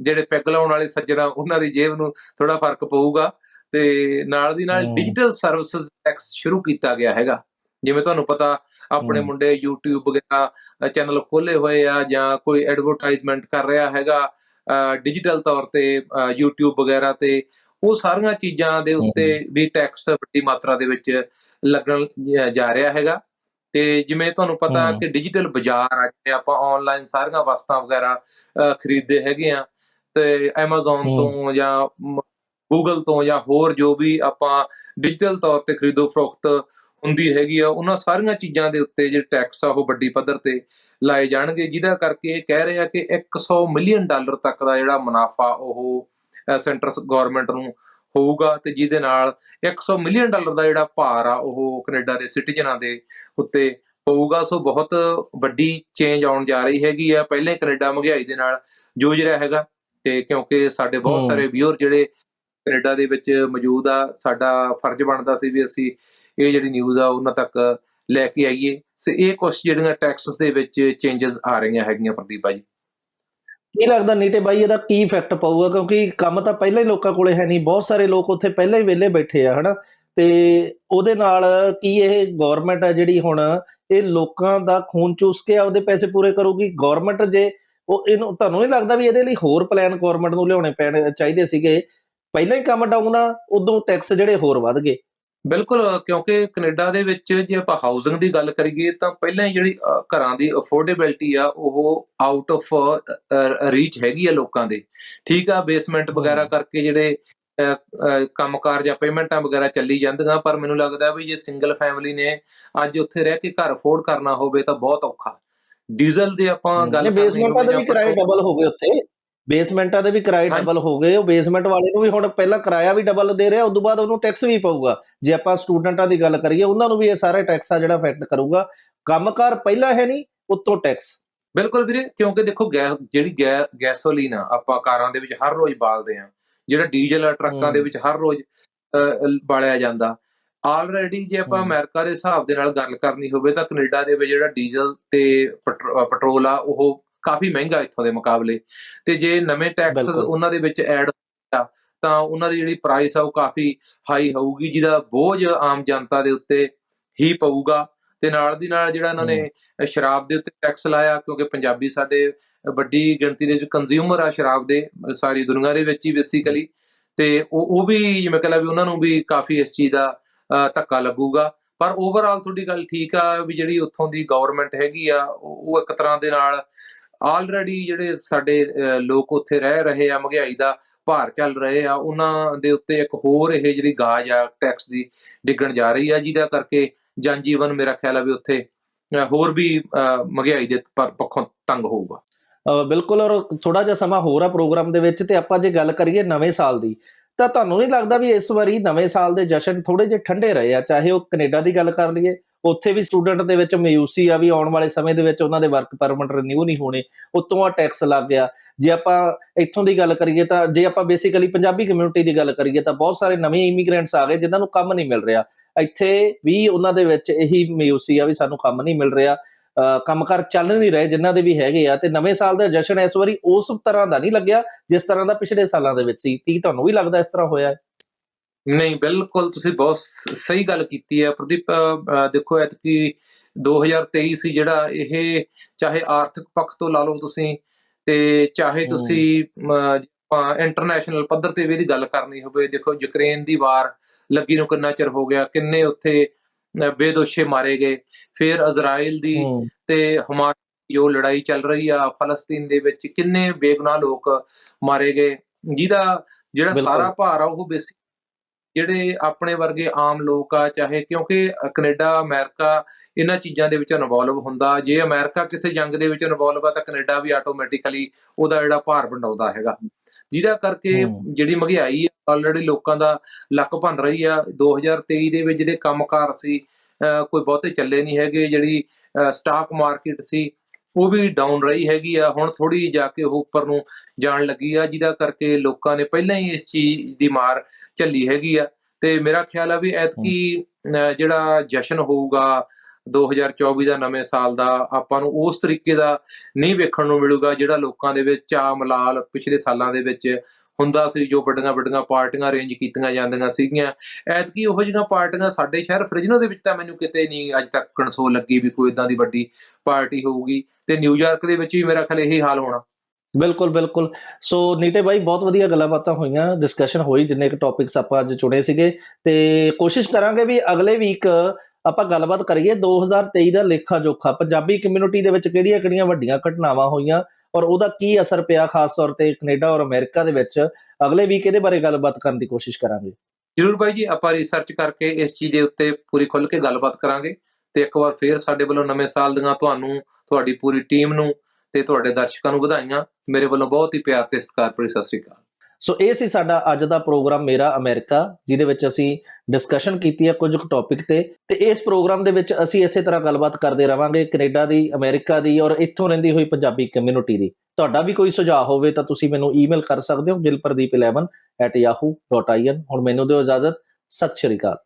ਜਿਹੜੇ ਪੈਗ ਲਾਉਣ ਵਾਲੇ ਸੱਜਣਾ ਉਹਨਾਂ ਦੀ ਜੇਬ ਨੂੰ ਥੋੜਾ ਫ਼ਰਕ ਪਊਗਾ ਤੇ ਨਾਲ ਦੀ ਨਾਲ। ਡਿਜੀਟਲ ਸਰਵਿਸਿਜ਼ ਟੈਕਸ ਸ਼ੁਰੂ ਕੀਤਾ ਗਿਆ ਹੈਗਾ ਜਿਵੇਂ ਤੁਹਾਨੂੰ ਪਤਾ ਆਪਣੇ। ਮੁੰਡੇ YouTube ਵਗੈਰਾ ਚੈਨਲ ਖੋਲੇ ਹੋਏ ਆ ਜਾਂ ਕੋਈ ਐਡਵਰਟਾਈਜ਼ਮੈਂਟ ਕਰ ਰਿਹਾ ਹੈਗਾ ਡਿਜੀਟਲ ਤੌਰ ਤੇ YouTube ਵਗੈਰਾ ਤੇ ਉਹ ਸਾਰੀਆਂ ਚੀਜ਼ਾਂ ਦੇ ਉੱਤੇ ਵੀ ਟੈਕਸ ਵੱਡੀ ਮਾਤਰਾ ਦੇ ਵਿੱਚ ਲੱਗਣ ਜ- ਰਿਹਾ ਹੈਗਾ ਤੇ ਜਿਵੇਂ ਤੁਹਾਨੂੰ ਪਤਾ। ਕਿ ਡਿਜੀਟਲ ਬਾਜ਼ਾਰ ਜਿਵੇਂ ਆਪਾਂ ਆਨਲਾਈਨ ਸਾਰੀਆਂ ਵਸਤਾਂ ਵਗੈਰਾ ਖਰੀਦਦੇ ਹੈਗੇ ਆ ਤੇ Amazon। ਤੋਂ ਜਾਂ Google ਤੋਂ ਜਾਂ ਹੋਰ ਜੋ ਵੀ ਆਪਾਂ ਡਿਜੀਟਲ ਤੌਰ ਤੇ ਖਰੀਦੋ ਫਰੋਖਤ ਹੁੰਦੀ ਹੈਗੀ ਆ ਉਹਨਾਂ ਸਾਰੀਆਂ ਚੀਜ਼ਾਂ ਦੇ ਉੱਤੇ ਜਿਹੜੇ ਟੈਕਸ ਆ ਉਹ ਵੱਡੀ ਪੱਧਰ ਤੇ ਲਾਏ ਜਾਣਗੇ ਜਿਹਦਾ ਕਰਕੇ ਇਹ ਕਹਿ ਰਹੇ ਕਿ 100 ਮਿਲੀਅਨ ਡਾਲਰ ਤੱਕ ਦਾ ਜਿਹੜਾ ਮੁਨਾਫਾ ਉਹ ਸੈਂਟਰ ਗਵਰਨਮੈਂਟ ਨੂੰ ਹੋਊਗਾ ਤੇ ਜਿਹਦੇ ਨਾਲ 100 ਮਿਲੀਅਨ ਡਾਲਰ ਦਾ ਜਿਹੜਾ ਭਾਰ ਆ ਉਹ ਕੈਨੇਡਾ ਦੇ ਸਿਟੀਜ਼ਨਾਂ ਦੇ ਉੱਤੇ ਪਊਗਾ। ਸੋ ਬਹੁਤ ਵੱਡੀ ਚੇਂਜ ਆਉਣ ਜਾ ਰਹੀ ਹੈਗੀ ਆ। ਪਹਿਲੇ ਕੈਨੇਡਾ ਮਹਿੰਗਾਈ ਦੇ ਨਾਲ ਜੂਝ ਰਿਹਾ ਹੈਗਾ ਤੇ ਕਿਉਂਕਿ ਸਾਡੇ ਬਹੁਤ। ਸਾਰੇ ਵਿਊਅਰ ਜਿਹੜੇ ਕੈਨੇਡਾ ਦੇ ਵਿੱਚ ਮੌਜੂਦ ਆ ਸਾਡਾ ਫਰਜ਼ ਬਣਦਾ ਸੀ ਵੀ ਅਸੀਂ ਇਹ ਜਿਹੜੀ ਨਿਊਜ਼ ਆ ਉਹਨਾਂ ਤੱਕ ਲੈ ਕੇ ਆਈਏ। ਸੋ ਇਹ ਕੁਝ ਜਿਹੜੀਆਂ ਟੈਕਸਸ ਦੇ ਵਿੱਚ ਚੇਂਜਸ ਆ ਰਹੀਆਂ ਹੈਗੀਆਂ ਪ੍ਰਦੀਪ ਭਾਜੀ। ਕੀ ਲੱਗਦਾ ਨੀਟੇ ਬਾਈ, ਇਹਦਾ ਕੀ ਇਫੈਕਟ ਪਊਗਾ? ਕਿਉਂਕਿ ਕੰਮ ਤਾਂ ਪਹਿਲਾਂ ਹੀ ਲੋਕਾਂ ਕੋਲੇ ਹੈ ਨਹੀਂ। ਬਹੁਤ ਸਾਰੇ ਲੋਕ ਉੱਥੇ ਪਹਿਲਾਂ ਹੀ ਵਿਹਲੇ ਬੈਠੇ ਆ, ਹਨਾ? ਤੇ ਉਹਦੇ ਨਾਲ ਕੀ ਇਹ ਗਵਰਨਮੈਂਟ ਆ ਜਿਹੜੀ ਹੁਣ, ਇਹ ਲੋਕਾਂ ਦਾ ਖੂਨ ਚੂਸ ਕੇ ਆਪਦੇ ਪੈਸੇ ਪੂਰੇ ਕਰੂਗੀ? ਗਵਰਨਮੈਂਟ ਜੇ ਉਹ ਇਹਨੂੰ, ਤੁਹਾਨੂੰ ਨਹੀਂ ਲੱਗਦਾ ਵੀ ਇਹਦੇ ਲਈ ਹੋਰ ਪਲਾਨ ਗਵਰਨਮੈਂਟ ਨੂੰ ਲਿਆਉਣੇ ਪੈਣੇ ਚਾਹੀਦੇ ਸੀਗੇ? ਪਹਿਲਾਂ ਹੀ ਕੰਮ ਡਾਊਨ ਆ, ਉਦੋਂ ਟੈਕਸ ਜਿਹੜੇ ਹੋਰ ਵੱਧ ਗਏ। ਬਿਲਕੁਲ ਕਿਉਂਕਿ ਕੈਨੇਡਾ ਦੇ ਵਿੱਚ ਜੇ ਆਪਾਂ ਹਾਊਸਿੰਗ ਦੀ ਗੱਲ ਕਰੀਏ ਤਾਂ ਪਹਿਲਾਂ ਹੀ ਜਿਹੜੀ ਘਰਾਂ ਦੀ ਅਫੋਰਡੇਬਿਲਟੀ ਆ ਉਹ ਆਊਟ ਆਫ ਰੀਚ ਹੈਗੀ ਆ ਲੋਕਾਂ ਦੇ। ਠੀਕ ਆ ਬੇਸਮੈਂਟ ਵਗੈਰਾ। ਕਰਕੇ ਜਿਹੜੇ ਕੰਮਕਾਰ ਜਾਂ ਪੇਮੈਂਟਾਂ ਵਗੈਰਾ ਚੱਲੀ ਜਾਂਦੀਆਂ ਪਰ ਮੈਨੂੰ ਲੱਗਦਾ ਵੀ ਜੇ ਸਿੰਗਲ ਫੈਮਿਲੀ ਨੇ ਅੱਜ ਉੱਥੇ ਰਹਿ ਕੇ ਘਰ ਅਫੋਰਡ ਕਰਨਾ ਹੋਵੇ ਤਾਂ ਬਹੁਤ ਔਖਾ। ਡੀਜ਼ਲ ਦੇ ਆਪਾਂ ਗੱਲ ਕਰਨੀ ਬੇਸਮੈਂਟਾਂ ਦੇ ਵੀ ਕਿਰਾਏ ਡਬਲ ਹੋ ਗਏ ਉੱਥੇ। ਬੇਸਮੈਂਟਾਂ ਦੇ ਵੀ ਕਿਰਾਏ। ਡਬਲ ਹੋ ਗਏ ਉਹ ਬੇਸਮੈਂਟ ਵਾਲੇ ਨੂੰ ਵੀ ਹੁਣ ਪਹਿਲਾਂ ਕਿਰਾਇਆ ਵੀ ਡਬਲ ਦੇ ਰਿਹਾ ਉਸ ਤੋਂ ਬਾਅਦ ਉਹਨੂੰ ਟੈਕਸ ਵੀ ਪਊਗਾ ਜੇ ਆਪਾਂ ਸਟੂਡੈਂਟਾਂ ਦੀ ਗੱਲ ਕਰੀਏ ਉਹਨਾਂ ਨੂੰ ਵੀ ਇਹ ਸਾਰੇ ਟੈਕਸ ਆ ਜਿਹੜਾ ਇਫੈਕਟ ਕਰੂਗਾ ਕੰਮਕਾਰ ਪਹਿਲਾਂ ਹੈ ਨਹੀਂ ਉੱਤੋਂ ਟੈਕਸ ਬਿਲਕੁਲ ਵੀਰੇ ਕਿਉਂਕਿ ਦੇਖੋ ਜਿਹੜੀ ਗੈਸੋਲੀਨ ਆ ਆਪਾਂ ਕਾਰਾਂ ਦੇ ਵਿੱਚ ਹਰ ਰੋਜ਼ ਬਾਲਦੇ ਆ ਜਿਹੜਾ ਡੀਜ਼ਲ ਆ ਟਰੱਕਾਂ ਦੇ। ਵਿੱਚ ਹਰ ਰੋਜ਼ ਬਾਲਿਆ ਜਾਂਦਾ ਆਲਰੇਡੀ ਜੇ ਆਪਾਂ। ਅਮਰੀਕਾ ਦੇ ਹਿਸਾਬ ਦੇ ਨਾਲ ਗੱਲ ਕਰਨੀ ਹੋਵੇ ਤਾਂ ਕੈਨੇਡਾ ਦੇ ਵਿੱਚ ਜਿਹੜਾ ਡੀਜ਼ਲ ਤੇ ਪੈਟਰੋਲ ਆ ਉਹ ਕਾਫੀ ਮਹਿੰਗਾ ਇੱਥੋਂ ਦੇ ਮੁਕਾਬਲੇ। ਤੇ ਜੇ ਨਵੇਂ ਟੈਕਸਸ। ਉਹਨਾਂ ਦੇ ਵਿੱਚ ਐਡ ਤਾਂ ਉਹਨਾਂ ਦੀ ਜਿਹੜੀ ਪ੍ਰਾਈਸ ਆ ਉਹ ਕਾਫੀ ਹਾਈ ਹੋਊਗੀ ਜਿਹਦਾ ਬੋਝ ਆਮ ਜਨਤਾ ਦੇ ਉੱਤੇ ਹੀ ਪਊਗਾ। ਤੇ ਨਾਲ ਦੀ ਨਾਲ ਜਿਹੜਾ ਇਹਨਾਂ ਨੇ ਸ਼ਰਾਬ ਦੇ ਉੱਤੇ ਟੈਕਸ ਲਾਇਆ ਕਿਉਂਕਿ ਪੰਜਾਬੀ ਸਾਡੇ ਵੱਡੀ ਗਿਣਤੀ ਦੇ ਵਿੱਚ ਕੰਜ਼ਿਊਮਰ ਆ ਸ਼ਰਾਬ ਦੇ ਸਾਰੀ ਦੁਨੀਆ ਦੇ ਵਿੱਚ ਹੀ ਬੇਸਿਕਲੀ ਤੇ ਉਹ ਉਹ ਵੀ ਜਿਵੇਂ ਕਹਿੰਦਾ ਵੀ ਉਹਨਾਂ ਨੂੰ ਵੀ ਕਾਫੀ ਇਸ ਚੀਜ਼ ਦਾ ਧੱਕਾ ਲੱਗੂਗਾ। ਪਰ ਓਵਰਆਲ ਤੁਹਾਡੀ ਗੱਲ ਠੀਕ ਆ ਵੀ ਜਿਹੜੀ ਉੱਥੋਂ ਦੀ ਗਵਰਨਮੈਂਟ ਹੈਗੀ ਆ ਉਹ ਇੱਕ ਤਰ੍ਹਾਂ ਦੇ ਨਾਲ ਆਲਰੇਡੀ ਜਿਹੜੇ ਸਾਡੇ ਲੋਕ ਉੱਥੇ ਰਹਿ ਰਹੇ ਆ ਮਹਿੰਗਾਈ ਦਾ ਭਾਰ ਚੱਲ ਰਹੇ ਆ ਉਹਨਾਂ ਦੇ ਉੱਤੇ ਇੱਕ ਹੋਰ ਇਹ ਜਿਹੜੀ ਗਾਜ ਆ ਟੈਕਸ ਦੀ ਡਿੱਗਣ ਜਾ ਰਹੀ ਆ ਜਿਹਦਾ ਕਰਕੇ ਜਨਜੀਵਨ ਮੇਰਾ ਖਿਆਲ ਆ ਵੀ ਉੱਥੇ ਹੋਰ ਵੀ ਅਹ, ਮਹਿੰਗਾਈ ਦੇ ਪੱਖੋਂ ਤੰਗ ਹੋਊਗਾ। ਬਿਲਕੁਲ ਔਰ ਥੋੜਾ ਜਿਹਾ ਸਮਾਂ ਹੋਰ ਆ ਪ੍ਰੋਗਰਾਮ ਦੇ ਵਿੱਚ ਤੇ ਆਪਾਂ ਜੇ ਗੱਲ ਕਰੀਏ ਨਵੇਂ ਸਾਲ ਦੀ ਤਾਂ ਤੁਹਾਨੂੰ ਨਹੀਂ ਲੱਗਦਾ ਵੀ ਇਸ ਵਾਰੀ ਨਵੇਂ ਸਾਲ ਦੇ ਜਸ਼ਨ ਥੋੜੇ ਜਿਹੇ ਠੰਡੇ ਰਹੇ ਆ? ਚਾਹੇ ਉਹ ਕੈਨੇਡਾ ਦੀ ਗੱਲ ਕਰ ਲਈਏ ਉੱਥੇ ਵੀ ਸਟੂਡੈਂਟ ਦੇ ਵਿੱਚ ਮਾਯੂਸੀ ਆ ਵੀ ਆਉਣ ਵਾਲੇ ਸਮੇਂ ਦੇ ਵਿੱਚ ਉਹਨਾਂ ਦੇ ਵਰਕ ਪਰਮਿਟ ਰਿਨਿਊ ਨਹੀਂ ਹੋਣੇ, ਉੱਤੋਂ ਆ ਟੈਕਸ ਲੱਗ ਗਿਆ। ਜੇ ਆਪਾਂ ਇੱਥੋਂ ਦੀ ਗੱਲ ਕਰੀਏ ਤਾਂ, ਜੇ ਆਪਾਂ ਬੇਸਿਕਲੀ ਪੰਜਾਬੀ ਕਮਿਊਨਿਟੀ ਦੀ ਗੱਲ ਕਰੀਏ ਤਾਂ ਬਹੁਤ ਸਾਰੇ ਨਵੇਂ ਇਮੀਗ੍ਰੈਂਟਸ ਆ ਗਏ ਜਿਨ੍ਹਾਂ ਨੂੰ ਕੰਮ ਨਹੀਂ ਮਿਲ ਰਿਹਾ। ਇੱਥੇ ਵੀ ਉਹਨਾਂ ਦੇ ਵਿੱਚ ਇਹੀ ਮਾਯੂਸੀ ਆ ਵੀ ਸਾਨੂੰ ਕੰਮ ਨਹੀਂ ਮਿਲ ਰਿਹਾ। ਅਹ ਕੰਮਕਾਰ ਚੱਲ ਨਹੀਂ ਰਹੇ ਜਿਨ੍ਹਾਂ ਦੇ ਵੀ ਹੈਗੇ ਆ ਤੇ ਨਵੇਂ ਸਾਲ ਦਾ ਜਸ਼ਨ ਇਸ ਵਾਰੀ ਉਸ ਤਰ੍ਹਾਂ ਦਾ ਨਹੀਂ ਲੱਗਿਆ ਜਿਸ ਤਰ੍ਹਾਂ ਦਾ ਪਿਛਲੇ ਸਾਲਾਂ ਦੇ ਵਿੱਚ ਸੀ। ਕੀ ਤੁਹਾਨੂੰ ਵੀ ਲੱਗਦਾ ਇਸ ਤਰ੍ਹਾਂ ਹੋਇਆ ਹੈ? ਨਹੀਂ ਬਿਲਕੁਲ ਤੁਸੀਂ ਬਹੁਤ ਸਹੀ ਗੱਲ ਕੀਤੀ ਹੈ। ਪ੍ਰਦੀਪ ਦੇਖੋ ਐਤਕੀ 2023 ਸੀ ਜਿਹੜਾ ਇਹ ਚਾਹੇ ਆਰਥਿਕ ਪੱਖ ਤੋਂ ਲਾ ਲਓ ਤੁਸੀਂ ਤੇ ਚਾਹੇ। ਤੁਸੀਂ ਇੰਟਰਨੈਸ਼ਨਲ ਪੱਧਰ ਤੇ ਵੀ ਇਹਦੀ ਗੱਲ ਕਰਨੀ ਹੋਵੇ। ਦੇਖੋ ਯੂਕਰੇਨ ਦੀ ਵਾਰ ਲੱਗੀ ਨੂੰ ਕਿੰਨਾ ਚਿਰ ਹੋ ਗਿਆ ਕਿੰਨੇ ਉੱਥੇ ਬੇਦੋਸ਼ੇ ਮਾਰੇ ਗਏ। ਫਿਰ ਇਜ਼ਰਾਈਲ ਦੀ ਤੇ ਹਮਾਸ ਜੋ ਲੜਾਈ ਚੱਲ ਰਹੀ ਆ ਫਲਸਤੀਨ ਦੇ ਵਿੱਚ ਕਿੰਨੇ ਬੇਗੁਨਾਹ ਲੋਕ ਮਾਰੇ ਗਏ। ਜਿਹਦਾ ਜਿਹੜਾ। ਸਾਰਾ ਭਾਰ ਆ ਉਹ ਬੇਸਿਕ ਜਿਹੜੇ ਆਪਣੇ ਵਰਗੇ ਆਮ ਲੋਕ ਆ ਚਾਹੇ ਕਿਉਂਕਿ ਕੈਨੇਡਾ ਅਮਰੀਕਾ ਇਹਨਾਂ ਚੀਜ਼ਾਂ ਦੇ ਵਿੱਚ ਇਨਵੋਲਵ ਹੁੰਦਾ। ਜੇ ਅਮਰੀਕਾ ਕਿਸੇ ਜੰਗ ਦੇ ਵਿੱਚ ਇਨਵੋਲਵ ਆ ਤਾਂ ਕੈਨੇਡਾ ਵੀ ਆਟੋਮੈਟਿਕਲੀ ਉਹਦਾ ਜਿਹੜਾ ਭਾਰ ਵੰਡਾਉਂਦਾ ਹੈਗਾ। ਜਿਹਦਾ ਕਰਕੇ। ਜਿਹੜੀ ਮਹਿੰਗਾਈ ਆਲਰੇਡੀ ਲੋਕਾਂ ਦਾ ਲੱਕ ਭੰਨ ਰਹੀ ਆ। 2023 ਦੇ ਵਿੱਚ ਜਿਹੜੇ ਕੰਮਕਾਰ ਸੀ ਕੋਈ ਬਹੁਤੇ ਚੱਲੇ ਨਹੀਂ ਹੈਗੇ। ਜਿਹੜੀ ਸਟਾਕ ਮਾਰਕੀਟ ਸੀ ਉਹ ਵੀ ਡਾਊਨ ਰਹੀ ਹੈਗੀ ਆ। ਹੁਣ ਥੋੜੀ ਜਾ ਕੇ ਉਹ ਉੱਪਰ ਨੂੰ ਜਾਣ ਲੱਗੀ ਆ ਜਿਹਦਾ ਕਰਕੇ ਲੋਕਾਂ ਨੇ ਪਹਿਲਾਂ ਹੀ ਇਸ ਚੀਜ਼ ਦੀ ਮਾਰ ਝੱਲੀ ਹੈਗੀ ਆ। ਤੇ ਮੇਰਾ ਖਿਆਲ ਆ ਵੀ ਐਤਕੀ, ਅਹ, ਜਿਹੜਾ ਜਸ਼ਨ ਹੋਊਗਾ 2024 ਦਾ ਨਵੇਂ ਸਾਲ ਦਾ, ਆਪਾਂ ਨੂੰ ਉਸ ਤਰੀਕੇ ਦਾ ਨਹੀਂ ਵੇਖਣ ਨੂੰ ਮਿਲੂਗਾ, ਜਿਹੜਾ ਲੋਕਾਂ ਦੇ ਵਿੱਚ ਆ ਮਲਾਲ ਪਿਛਲੇ ਸਾਲਾਂ ਦੇ ਵਿੱਚ ਹੁੰਦਾ ਸੀ, ਜੋ ਵੱਡੀਆਂ ਵੱਡੀਆਂ ਪਾਰਟੀਆਂ ਅਰੇਂਜ ਕੀਤੀਆਂ ਜਾਂਦੀਆਂ ਸੀਗੀਆਂ। ਐਤਕੀ ਉਹੋ ਜਿਹੀਆਂ ਪਾਰਟੀਆਂ ਸਾਡੇ ਸ਼ਹਿਰ ਫ੍ਰਿਜਨੋ ਦੇ ਵਿੱਚ ਤਾਂ ਮੈਨੂੰ ਕਿਤੇ ਨਹੀਂ ਅੱਜ ਤੱਕ ਕਨਸੋਲ ਲੱਗੀ ਵੀ ਕੋਈ ਇਦਾਂ ਦੀ ਵੱਡੀ ਪਾਰਟੀ ਹੋਊਗੀ। ਤੇ ਨਿਊਯਾਰਕ ਦੇ ਵਿੱਚ ਵੀ ਮੇਰਾ ਖਿਆਲ ਇਹੀ ਹਾਲ ਹੋਣਾ। ਬਿਲਕੁਲ ਬਿਲਕੁਲ। ਸੋ ਨੀਟੇ ਬਾਈ, ਬਹੁਤ ਵਧੀਆ ਗੱਲਾਂ ਬਾਤਾਂ ਹੋਈਆਂ ਡਿਸਕਸ਼ਨ ਹੋਈ, ਜਿੰਨੇ ਕੁ ਟੌਪਿਕਸ ਆਪਾਂ ਅੱਜ ਚੁਣੇ ਸੀਗੇ। ਤੇ ਕੋਸ਼ਿਸ਼ ਕਰਾਂਗੇ ਵੀ ਅਗਲੇ ਵੀਕ ਆਪਾਂ ਗੱਲਬਾਤ ਕਰੀਏ 2023 ਦਾ ਲੇਖਾ ਜੋਖਾ। ਪੰਜਾਬੀ ਕਮਿਊਨਿਟੀ ਦੇ ਵਿੱਚ ਕਿਹੜੀਆਂ-ਕਿਹੜੀਆਂ ਵੱਡੀਆਂ ਘਟਨਾਵਾਂ ਹੋਈਆਂ ਔਰ ਉਹਦਾ ਕੀ ਅਸਰ ਪਿਆ ਖਾਸ ਤੌਰ ਤੇ ਕੈਨੇਡਾ ਔਰ ਅਮਰੀਕਾ ਦੇ ਵਿੱਚ? ਅਗਲੇ ਵੀਕ ਇਹਦੇ ਬਾਰੇ ਗੱਲਬਾਤ ਕਰਨ ਦੀ ਕੋਸ਼ਿਸ਼ ਕਰਾਂਗੇ। ਜਰੂਰ ਬਾਈ ਜੀ, ਆਪਾਂ ਰਿਸਰਚ ਕਰਕੇ ਇਸ ਚੀਜ਼ ਦੇ ਉੱਤੇ ਪੂਰੀ ਖੁੱਲ ਕੇ ਗੱਲਬਾਤ ਕਰਾਂਗੇ। ਤੇ ਇੱਕ ਵਾਰ ਫੇਰ ਸਾਡੇ ਵੱਲੋਂ ਨਵੇਂ ਸਾਲ ਦੀਆਂ ਤੁਹਾਨੂੰ, ਤੁਹਾਡੀ ਪੂਰੀ ਟੀਮ ਨੂੰ ਤੇ ਤੁਹਾਡੇ ਦਰਸ਼ਕਾਂ ਨੂੰ ਵਧਾਈਆਂ। ਮੇਰੇ ਵੱਲੋਂ ਬਹੁਤ ਹੀ ਪਿਆਰ ਤੇ ਸਤਿਕਾਰ ਭਰੀ ਸਤਿ ਸ੍ਰੀ ਅਕਾਲ। ਸੋ ਇਹ ਸੀ ਸਾਡਾ ਅੱਜ ਦਾ ਪ੍ਰੋਗਰਾਮ ਮੇਰਾ ਅਮਰੀਕਾ, ਜਿਹਦੇ ਵਿੱਚ ਅਸੀਂ ਡਿਸਕਸ਼ਨ ਕੀਤੀ ਹੈ ਕੁਝ ਕੁ ਟੌਪਿਕ ਤੇ। ਤੇ ਇਸ ਪ੍ਰੋਗਰਾਮ ਦੇ ਵਿੱਚ ਅਸੀਂ ਇਸੇ ਤਰ੍ਹਾਂ ਗੱਲਬਾਤ ਕਰਦੇ ਰਵਾਂਗੇ ਕੈਨੇਡਾ ਦੀ, ਅਮਰੀਕਾ ਦੀ ਔਰ ਇੱਥੋਂ ਰਹਿੰਦੀ ਹੋਈ ਪੰਜਾਬੀ ਕਮਿਊਨਿਟੀ ਦੀ। ਤੁਹਾਡਾ ਵੀ ਕੋਈ ਸੁਝਾਅ ਹੋਵੇ ਤਾਂ ਤੁਸੀਂ ਮੈਨੂੰ ਈਮੇਲ ਕਰ ਸਕਦੇ ਹੋ gilpardeep11@yahoo.in ਹੁਣ ਮੈਨੂੰ ਦਿਓ ਇਜਾਜ਼ਤ। ਸਤਿ ਸ਼੍ਰੀ ਅਕਾਲ।